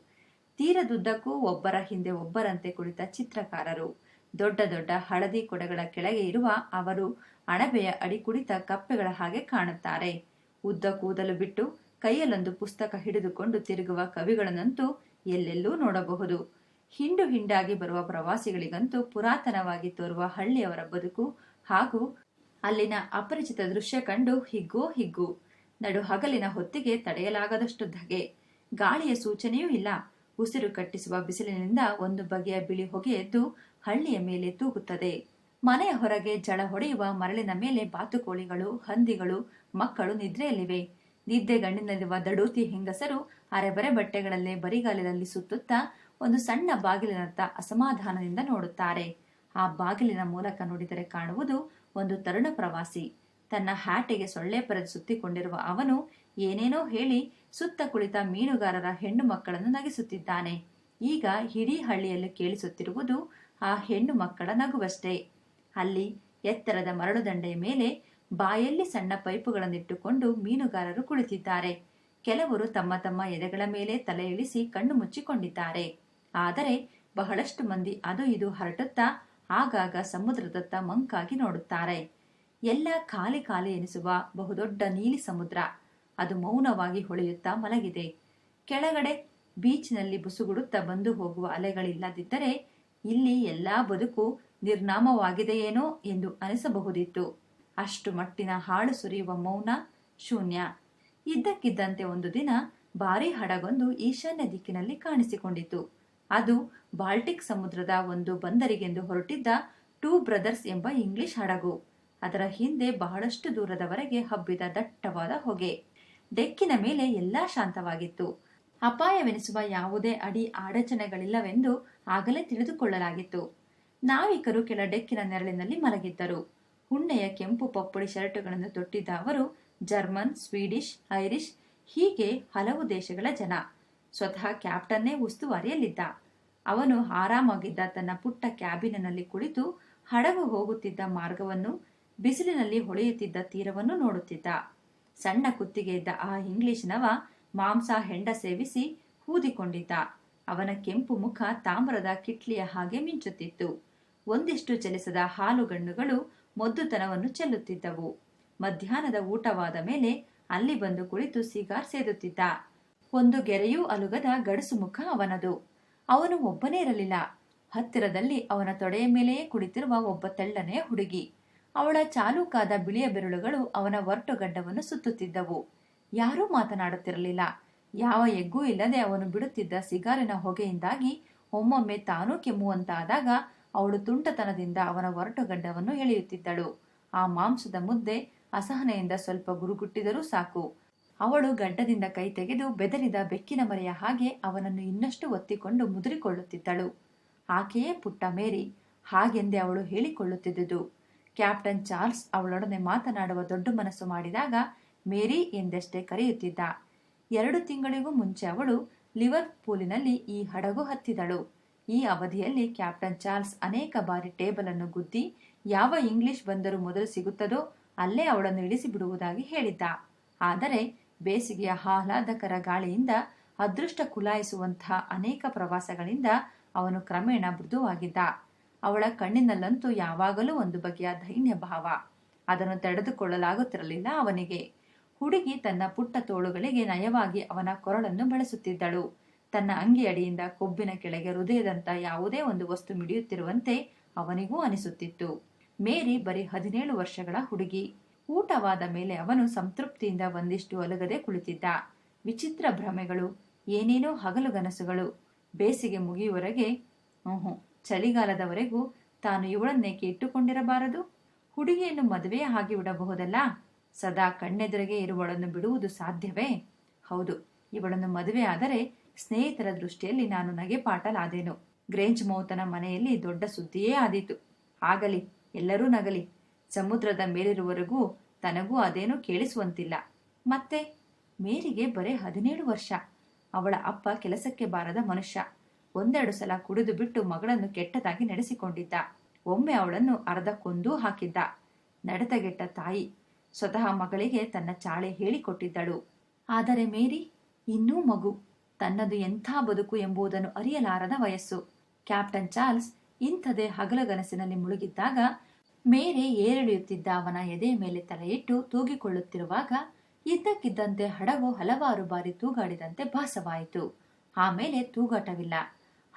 ತೀರದುದ್ದಕ್ಕೂ ಒಬ್ಬರ ಹಿಂದೆ ಒಬ್ಬರಂತೆ ಕುಳಿತ ಚಿತ್ರಕಾರರು. ದೊಡ್ಡ ದೊಡ್ಡ ಹಳದಿ ಕೊಡಗಳ ಕೆಳಗೆ ಇರುವ ಅವರು ಅಣಬೆಯ ಅಡಿ ಕುಳಿತ ಕಪ್ಪೆಗಳ ಹಾಗೆ ಕಾಣುತ್ತಾರೆ. ಉದ್ದ ಕೂದಲು ಬಿಟ್ಟು ಕೈಯಲ್ಲೊಂದು ಪುಸ್ತಕ ಹಿಡಿದುಕೊಂಡು ತಿರುಗುವ ಕವಿಗಳನ್ನಂತೂ ಎಲ್ಲೆಲ್ಲೂ ನೋಡಬಹುದು. ಹಿಂಡು ಹಿಂಡಾಗಿ ಬರುವ ಪ್ರವಾಸಿಗಳಿಗಂತೂ ಪುರಾತನವಾಗಿ ತೋರುವ ಹಳ್ಳಿಯವರ ಬದುಕು ಹಾಗೂ ಅಲ್ಲಿನ ಅಪರಿಚಿತ ದೃಶ್ಯ ಕಂಡು ಹಿಗ್ಗೋ ಹಿಗ್ಗು. ನಡು ಹಗಲಿನ ಹೊತ್ತಿಗೆ ತಡೆಯಲಾಗದಷ್ಟು ಧಗೆ. ಗಾಳಿಯ ಸೂಚನೆಯೂ ಇಲ್ಲ. ಉಸಿರು ಕಟ್ಟಿಸುವ ಬಿಸಿಲಿನಿಂದ ಒಂದು ಬಗೆಯ ಬಿಳಿ ಹೊಗೆ ಎದ್ದು ಹಳ್ಳಿಯ ಮೇಲೆ ತೂಗುತ್ತದೆ. ಮನೆಯ ಹೊರಗೆ ಜಳ ಹೊಡೆಯುವ ಮರಳಿನ ಮೇಲೆ ಬಾತುಕೋಳಿಗಳು, ಹಂದಿಗಳು, ಮಕ್ಕಳು ನಿದ್ರೆಯಲ್ಲಿವೆ. ನಿದ್ದೆಗಣ್ಣಿನಲ್ಲಿರುವ ದಡೂತಿ ಹೆಂಗಸರು ಅರೆಬರೆ ಬಟ್ಟೆಗಳಲ್ಲೇ ಬರಿಗಾಲಿನಲ್ಲಿ ಸುತ್ತುತ್ತಾ ಒಂದು ಸಣ್ಣ ಬಾಗಿಲಿನತ್ತ ಅಸಮಾಧಾನದಿಂದ ನೋಡುತ್ತಾರೆ. ಆ ಬಾಗಿಲಿನ ಮೂಲಕ ನೋಡಿದರೆ ಕಾಣುವುದು ಒಂದು ತರುಣ ಪ್ರವಾಸಿ. ತನ್ನ ಹ್ಯಾಟೆಗೆ ಸೊಳ್ಳೆ ಪರದ ಸುತ್ತಿಕೊಂಡಿರುವ ಅವನು ಏನೇನೋ ಹೇಳಿ ಸುತ್ತ ಕುಳಿತ ಮೀನುಗಾರರ ಹೆಣ್ಣು ಮಕ್ಕಳನ್ನು ನಗಿಸುತ್ತಿದ್ದಾನೆ. ಈಗ ಇಡೀ ಹಳ್ಳಿಯಲ್ಲಿ ಕೇಳಿಸುತ್ತಿರುವುದು ಆ ಹೆಣ್ಣು ಮಕ್ಕಳ ನಗುವಷ್ಟೇ. ಅಲ್ಲಿ ಎತ್ತರದ ಮರಳು ದಂಡೆಯ ಮೇಲೆ ಬಾಯಲ್ಲಿ ಸಣ್ಣ ಪೈಪುಗಳನ್ನಿಟ್ಟುಕೊಂಡು ಮೀನುಗಾರರು ಕುಳಿತಿದ್ದಾರೆ. ಕೆಲವರು ತಮ್ಮ ತಮ್ಮ ಎದೆಗಳ ಮೇಲೆ ತಲೆ ಇಳಿಸಿ ಕಣ್ಣು ಮುಚ್ಚಿಕೊಂಡಿದ್ದಾರೆ. ಆದರೆ ಬಹಳಷ್ಟು ಮಂದಿ ಅದು ಇದು ಹರಟುತ್ತಾ, ಆಗಾಗ ಸಮುದ್ರದತ್ತ ಮಂಕಾಗಿ ನೋಡುತ್ತಾರೆ. ಎಲ್ಲ ಖಾಲಿ ಖಾಲಿ ಎನಿಸುವ ಬಹುದೊಡ್ಡ ನೀಲಿ ಸಮುದ್ರ. ಅದು ಮೌನವಾಗಿ ಹೊಳೆಯುತ್ತಾ ಮಲಗಿದೆ. ಕೆಳಗಡೆ ಬೀಚ್ನಲ್ಲಿ ಬುಸುಗುಡುತ್ತಾ ಬಂದು ಹೋಗುವ ಅಲೆಗಳಿಲ್ಲದಿದ್ದರೆ ಇಲ್ಲಿ ಎಲ್ಲಾ ಬದುಕು ನಿರ್ನಾಮವಾಗಿದೆಯೇನೋ ಎಂದು ಅನಿಸಬಹುದಿತ್ತು. ಅಷ್ಟು ಮಟ್ಟಿನ ಹಾಳು ಸುರಿಯುವ ಮೌನ ಶೂನ್ಯ. ಇದ್ದಕ್ಕಿದ್ದಂತೆ ಒಂದು ದಿನ ಭಾರಿ ಹಡಗೊಂದು ಈಶಾನ್ಯ ದಿಕ್ಕಿನಲ್ಲಿ ಕಾಣಿಸಿಕೊಂಡಿತು. ಅದು ಬಾಲ್ಟಿಕ್ ಸಮುದ್ರದ ಒಂದು ಬಂದರಿಗೆಂದು ಹೊರಟಿದ್ದ ಟೂ ಬ್ರದರ್ಸ್ ಎಂಬ ಇಂಗ್ಲಿಷ್ ಹಡಗು. ಅದರ ಹಿಂದೆ ಬಹಳಷ್ಟು ದೂರದವರೆಗೆ ಹಬ್ಬಿದ ದಟ್ಟವಾದ ಹೊಗೆ. ಡೆಕ್ಕಿನ ಮೇಲೆ ಎಲ್ಲಾ ಶಾಂತವಾಗಿತ್ತು. ಅಪಾಯವೆನಿಸುವ ಯಾವುದೇ ಅಡಿ ಅಡಚಣೆಗಳಿಲ್ಲವೆಂದು ಆಗಲೇ ತಿಳಿದುಕೊಳ್ಳಲಾಗಿತ್ತು. ನಾವಿಕರು ಕೆಲ ಡೆಕ್ಕಿನ ನೆರಳಿನಲ್ಲಿ ಮಲಗಿದ್ದರು. ಉಣ್ಣೆಯ ಕೆಂಪು ಪಪ್ಪುಡಿ ಶರ್ಟುಗಳನ್ನು ತೊಟ್ಟಿದ್ದ ಅವರು ಜರ್ಮನ್, ಸ್ವೀಡಿಷ್, ಐರಿಷ್, ಹೀಗೆ ಹಲವು ದೇಶಗಳ ಜನ. ಸ್ವತಃ ಕ್ಯಾಪ್ಟನ್ನೇ ಉಸ್ತುವಾರಿಯಲ್ಲಿದ್ದ. ಅವನು ಆರಾಮಾಗಿದ್ದ ತನ್ನ ಪುಟ್ಟ ಕ್ಯಾಬಿನಿನಲ್ಲಿ ಕುಳಿತು ಹಡಗು ಹೋಗುತ್ತಿದ್ದ ಮಾರ್ಗವನ್ನು ಬಿಸಿಲಿನಲ್ಲಿ ಹೊಳೆಯುತ್ತಿದ್ದ ತೀರವನ್ನು ನೋಡುತ್ತಿದ್ದ. ಸಣ್ಣ ಕುತ್ತಿಗೆ ಇದ್ದ ಆ ಇಂಗ್ಲಿಷ್ನವ ಮಾಂಸ ಹೆಂಡ ಸೇವಿಸಿ ಹೂದಿಕೊಂಡಿದ್ದ ಅವನ ಕೆಂಪು ಮುಖ ತಾಮ್ರದ ಕಿಟ್ಲಿಯ ಹಾಗೆ ಮಿಂಚುತ್ತಿತ್ತು. ಒಂದಿಷ್ಟು ಚಲಿಸದ ಹಾಲುಗಣ್ಣುಗಳು ಮೊದ್ದುತನವನ್ನು ಚೆಲ್ಲುತ್ತಿದ್ದವು. ಮಧ್ಯಾಹ್ನದ ಊಟವಾದ ಮೇಲೆ ಅಲ್ಲಿ ಬಂದು ಕುಳಿತು ಸಿಗಾರ್ ಸೇದುತ್ತಿದ್ದ. ಒಂದು ಗೆರೆಯೂ ಅಲುಗದ ಗಡಸು ಮುಖ ಅವನದು. ಅವನು ಒಬ್ಬನೇ ಇರಲಿಲ್ಲ. ಹತ್ತಿರದಲ್ಲಿ ಅವನ ತೊಡೆಯ ಮೇಲೆಯೇ ಕುಳಿತಿರುವ ಒಬ್ಬ ತೆಳ್ಳನೆಯ ಹುಡುಗಿ. ಅವಳ ಚಾಲೂಕಾದ ಬಿಳಿಯ ಬೆರಳುಗಳು ಅವನ ಒರಟುಗಡ್ಡವನ್ನು ಸುತ್ತುತ್ತಿದ್ದವು. ಯಾರೂ ಮಾತನಾಡುತ್ತಿರಲಿಲ್ಲ. ಯಾವ ಎಗ್ಗೂ ಇಲ್ಲದೆ ಅವನು ಬಿಡುತ್ತಿದ್ದ ಸಿಗಾರಿನ ಹೊಗೆಯಿಂದಾಗಿ ಒಮ್ಮೊಮ್ಮೆ ತಾನೂ ಕೆಮ್ಮುವಂತಾದಾಗ ಅವಳು ತುಂಟತನದಿಂದ ಅವನ ಒರಟುಗಡ್ಡವನ್ನು ಎಳೆಯುತ್ತಿದ್ದಳು. ಆ ಮಾಂಸದ ಮುದ್ದೆ ಅಸಹನೆಯಿಂದ ಸ್ವಲ್ಪ ಗುರುಗುಟ್ಟಿದರೂ ಸಾಕು. ಅವಳು ಗಡ್ಡದಿಂದ ಕೈ ತೆಗೆದು ಬೆದರಿದ ಬೆಕ್ಕಿನ ಮರೆಯ ಹಾಗೆ ಅವನನ್ನು ಇನ್ನಷ್ಟು ಒತ್ತಿಕೊಂಡು ಮುದುರಿಕೊಳ್ಳುತ್ತಿದ್ದಳು. ಆಕೆಯೇ ಪುಟ್ಟ ಮೇರಿ, ಹಾಗೆಂದೇ ಅವಳು ಹೇಳಿಕೊಳ್ಳುತ್ತಿದ್ದುದು. ಕ್ಯಾಪ್ಟನ್ ಚಾರ್ಲ್ಸ್ ಅವಳೊಡನೆ ಮಾತನಾಡುವ ದೊಡ್ಡ ಮನಸ್ಸು ಮಾಡಿದಾಗ ಮೇರಿ ಎಂದಷ್ಟೇ ಕರೆಯುತ್ತಿದ್ದ. ಎರಡು ತಿಂಗಳಿಗೂ ಮುಂಚೆ ಅವಳು ಲಿವರ್ ಪೂಲಿನಲ್ಲಿ ಈ ಹಡಗು ಹತ್ತಿದಳು. ಈ ಅವಧಿಯಲ್ಲಿ ಕ್ಯಾಪ್ಟನ್ ಚಾರ್ಲ್ಸ್ ಅನೇಕ ಬಾರಿ ಟೇಬಲ್ ಅನ್ನು ಗುದ್ದಿ ಯಾವ ಇಂಗ್ಲಿಷ್ ಬಂದರೂ ಮೊದಲು ಸಿಗುತ್ತದೋ ಅಲ್ಲೇ ಅವಳನ್ನು ಇಳಿಸಿ ಬಿಡುವುದಾಗಿ ಹೇಳಿದ್ದ. ಆದರೆ ಬೇಸಿಗೆಯ ಆಹ್ಲಾದಕರ ಗಾಳಿಯಿಂದ ಅದೃಷ್ಟ ಕುಲಾಯಿಸುವಂತಹ ಅನೇಕ ಪ್ರವಾಸಗಳಿಂದ ಅವನು ಕ್ರಮೇಣ ಮೃದುವಾಗಿದ್ದ. ಅವಳ ಕಣ್ಣಿನಲ್ಲಂತೂ ಯಾವಾಗಲೂ ಒಂದು ಬಗೆಯ ದೈನ್ಯ ಭಾವ. ಅದನ್ನು ತಡೆದುಕೊಳ್ಳಲಾಗುತ್ತಿರಲಿಲ್ಲ ಅವನಿಗೆ. ಹುಡುಗಿ ತನ್ನ ಪುಟ್ಟ ತೋಳುಗಳಿಗೆ ನಯವಾಗಿ ಅವನ ಕೊರಳನ್ನು ಬಳಸುತ್ತಿದ್ದಳು. ತನ್ನ ಅಂಗಿಯಡಿಯಿಂದ ಕೊಬ್ಬಿನ ಕೆಳಗೆ ಹೃದಯದಂತ ಯಾವುದೇ ಒಂದು ವಸ್ತು ಮಿಡಿಯುತ್ತಿರುವಂತೆ ಅವನಿಗೂ ಅನಿಸುತ್ತಿತ್ತು. ಮೇರಿ ಬರೀ ಹದಿನೇಳು ವರ್ಷಗಳ ಹುಡುಗಿ. ಊಟವಾದ ಮೇಲೆ ಅವನು ಸಂತೃಪ್ತಿಯಿಂದ ಒಂದಿಷ್ಟು ಅಲಗದೆ ಕುಳಿತಿದ್ದ. ವಿಚಿತ್ರ ಭ್ರಮೆಗಳು, ಏನೇನೋ ಹಗಲುಗನಸುಗಳು ಬೇಸಿಗೆ ಮುಗಿಯುವರೆಗೆ ಹ್ಞೂ ಚಳಿಗಾಲದವರೆಗೂ ತಾನು ಇವಳನ್ನೇಕೆ ಇಟ್ಟುಕೊಂಡಿರಬಾರದು ಹುಡುಗಿಯನ್ನು ಮದುವೆ ಹಾಗೆ ಬಿಡಬಹುದಲ್ಲ ಸದಾ ಕಣ್ಣೆದುರಿಗೆ ಇರುವಳನ್ನು ಬಿಡುವುದು ಸಾಧ್ಯವೇ? ಹೌದು, ಇವಳನ್ನು ಮದುವೆ ಆದರೆ ಸ್ನೇಹಿತರ ದೃಷ್ಟಿಯಲ್ಲಿ ನಾನು ನಗೆಪಾಟಲಾದೆನು. ಗ್ರೇಂಜ್ ಮೌತನ ಮನೆಯಲ್ಲಿ ದೊಡ್ಡ ಸುದ್ದಿಯೇ ಆದೀತು. ಆಗಲಿ, ಎಲ್ಲರೂ ನಗಲಿ. ಸಮುದ್ರದ ಮೇಲಿರುವವರೆಗೂ ತನಗೂ ಅದೇನೂ ಕೇಳಿಸುವಂತಿಲ್ಲ. ಮತ್ತೆ, ಮೇರಿಗೆ ಬರೇ ಹದಿನೇಳು ವರ್ಷ. ಅವಳ ಅಪ್ಪ ಕೆಲಸಕ್ಕೆ ಬಾರದ ಮನುಷ್ಯ. ಒಂದೆರಡು ಸಲ ಕುಡಿದು ಬಿಟ್ಟು ಮಗಳನ್ನು ಕೆಟ್ಟದಾಗಿ ನಡೆಸಿಕೊಂಡಿದ್ದ. ಒಮ್ಮೆ ಅವಳನ್ನು ಅರ್ಧ ಕೊಂದೂ ಹಾಕಿದ್ದ. ನಡೆತಗೆಟ್ಟ ತಾಯಿ ಸ್ವತಃ ಮಗಳಿಗೆ ತನ್ನ ಚಾಳೆ ಹೇಳಿಕೊಟ್ಟಿದ್ದಳು. ಆದರೆ ಮೇರಿ, ಇನ್ನೂ ಮಗು, ತನ್ನದು ಎಂಥ ಬದುಕು ಎಂಬುದನ್ನು ಅರಿಯಲಾರದ ವಯಸ್ಸು. ಕ್ಯಾಪ್ಟನ್ ಚಾರ್ಲ್ಸ್ ಇಂಥದೇ ಹಗಲಗನಸಿನಲ್ಲಿ ಮುಳುಗಿದ್ದಾಗ ಮೇರೆ ಏರಿಳಿಯುತ್ತಿದ್ದ ಅವನ ಎದೆಯ ಮೇಲೆ ತಲೆಯಿಟ್ಟು ತೂಗಿಕೊಳ್ಳುತ್ತಿರುವಾಗ ಇದ್ದಕ್ಕಿದ್ದಂತೆ ಹಡಗು ಹಲವಾರು ಬಾರಿ ತೂಗಾಡಿದಂತೆ ಭಾಸವಾಯಿತು. ಆಮೇಲೆ ತೂಗಾಟವಿಲ್ಲ.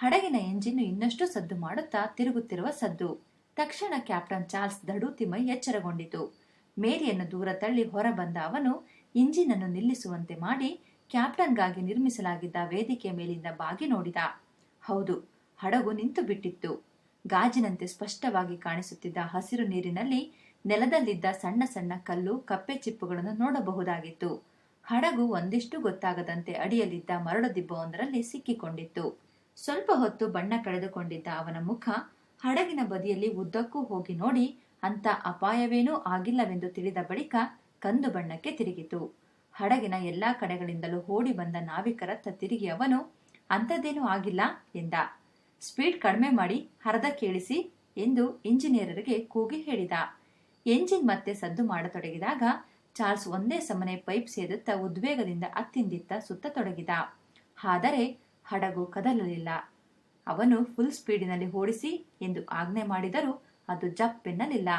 ಹಡಗಿನ ಎಂಜಿನ್ ಇನ್ನಷ್ಟು ಸದ್ದು ಮಾಡುತ್ತಾ ತಿರುಗುತ್ತಿರುವ ಸದ್ದು. ತಕ್ಷಣ ಕ್ಯಾಪ್ಟನ್ ಚಾರ್ಲ್ಸ್ ದಡೂತಿಮೈ ಎಚ್ಚರಗೊಂಡಿತು. ಮೇರಿಯನ್ನು ದೂರ ತಳ್ಳಿ ಹೊರಬಂದ ಅವನು ಇಂಜಿನ್ ಅನ್ನು ನಿಲ್ಲಿಸುವಂತೆ ಮಾಡಿ ಕ್ಯಾಪ್ಟನ್ಗಾಗಿ ನಿರ್ಮಿಸಲಾಗಿದ್ದ ವೇದಿಕೆ ಮೇಲಿಂದ ಬಾಗಿ ನೋಡಿದ. ಹೌದು, ಹಡಗು ನಿಂತು ಬಿಟ್ಟಿತ್ತು. ಗಾಜಿನಂತೆ ಸ್ಪಷ್ಟವಾಗಿ ಕಾಣಿಸುತ್ತಿದ್ದ ಹಸಿರು ನೀರಿನಲ್ಲಿ ನೆಲದಲ್ಲಿದ್ದ ಸಣ್ಣ ಸಣ್ಣ ಕಲ್ಲು, ಕಪ್ಪೆ ಚಿಪ್ಪುಗಳನ್ನು ನೋಡಬಹುದಾಗಿತ್ತು. ಹಡಗು ಒಂದಿಷ್ಟು ಗೊತ್ತಾಗದಂತೆ ಅಡಿಯಲ್ಲಿದ್ದ ಮರಳು ದಿಬ್ಬವೊಂದರಲ್ಲಿ ಸಿಕ್ಕಿಕೊಂಡಿತ್ತು. ಸ್ವಲ್ಪ ಹೊತ್ತು ಬಣ್ಣ ಕಳೆದುಕೊಂಡಿದ್ದ ಅವನ ಮುಖ ಹಡಗಿನ ಬದಿಯಲ್ಲಿ ಉದ್ದಕ್ಕೂ ಹೋಗಿ ನೋಡಿ ಅಂತ ಅಪಾಯವೇನೂ ಆಗಿಲ್ಲವೆಂದು ತಿಳಿದ ಬಳಿಕ ಕಂದು ಬಣ್ಣಕ್ಕೆ ತಿರುಗಿತು. ಹಡಗಿನ ಎಲ್ಲಾ ಕಡೆಗಳಿಂದಲೂ ಓಡಿ ಬಂದ ನಾವಿಕರತ್ತ ತಿರುಗಿ ಅವನು ಅಂಥದ್ದೇನೂ ಆಗಿಲ್ಲ ಎಂದ. ಸ್ಪೀಡ್ ಕಡಿಮೆ ಮಾಡಿ ಹರದ ಕೇಳಿಸಿ ಎಂದು ಇಂಜಿನಿಯರರಿಗೆ ಕೂಗಿ ಹೇಳಿದ. ಎಂಜಿನ್ ಮತ್ತೆ ಸದ್ದು ಮಾಡತೊಡಗಿದಾಗ ಚಾರ್ಲ್ಸ್ ಒಂದೇ ಸಮನೆ ಪೈಪ್ ಸೇದುತ್ತಾ ಉದ್ವೇಗದಿಂದ ಅತ್ತಿಂದಿತ್ತ ಸುತ್ತ ತೊಡಗಿದ ಆದರೆ ಹಡಗು ಕದಲಲಿಲ್ಲ. ಅವನು ಫುಲ್ ಸ್ಪೀಡಿನಲ್ಲಿ ಓಡಿಸಿ ಎಂದು ಆಜ್ಞೆ ಮಾಡಿದರೂ ಅದು ಜಪ್ಪೆನ್ನಲಿಲ್ಲ.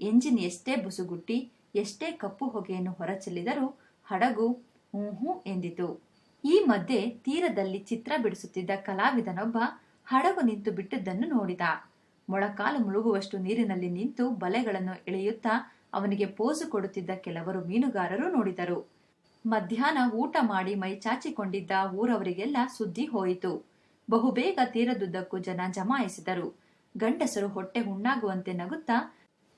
ಎಂಜಿನ್ ಎಷ್ಟೇ ಬುಸುಗುಟ್ಟಿ, ಎಷ್ಟೇ ಕಪ್ಪು ಹೊಗೆಯನ್ನು ಹೊರಚೆಲ್ಲಿದರೂ ಹಡಗು ಹ್ಞೂ ಹೂ ಎಂದಿತು. ಈ ಮಧ್ಯೆ ತೀರದಲ್ಲಿ ಚಿತ್ರ ಬಿಡಿಸುತ್ತಿದ್ದ ಕಲಾವಿದನೊಬ್ಬ ಹಡಗು ನಿಂತು ಬಿಟ್ಟದ್ದನ್ನು ನೋಡಿದ. ಮೊಳಕಾಲು ಮುಳುಗುವಷ್ಟು ನೀರಿನಲ್ಲಿ ನಿಂತು ಬಲೆಗಳನ್ನು ಎಳೆಯುತ್ತಾ ಅವನಿಗೆ ಪೋಸು ಕೊಡುತ್ತಿದ್ದ ಕೆಲವರು ಮೀನುಗಾರರು ನೋಡಿದರು. ಮಧ್ಯಾಹ್ನ ಊಟ ಮಾಡಿ ಮೈ ಚಾಚಿಕೊಂಡಿದ್ದ ಊರವರಿಗೆಲ್ಲ ಸುದ್ದಿ ಹೋಯಿತು. ಬಹುಬೇಗ ತೀರದುದ್ದಕ್ಕೂ ಜನ ಜಮಾಯಿಸಿದರು. ಗಂಡಸರು ಹೊಟ್ಟೆ ಹುಣ್ಣಾಗುವಂತೆ ನಗುತ್ತಾ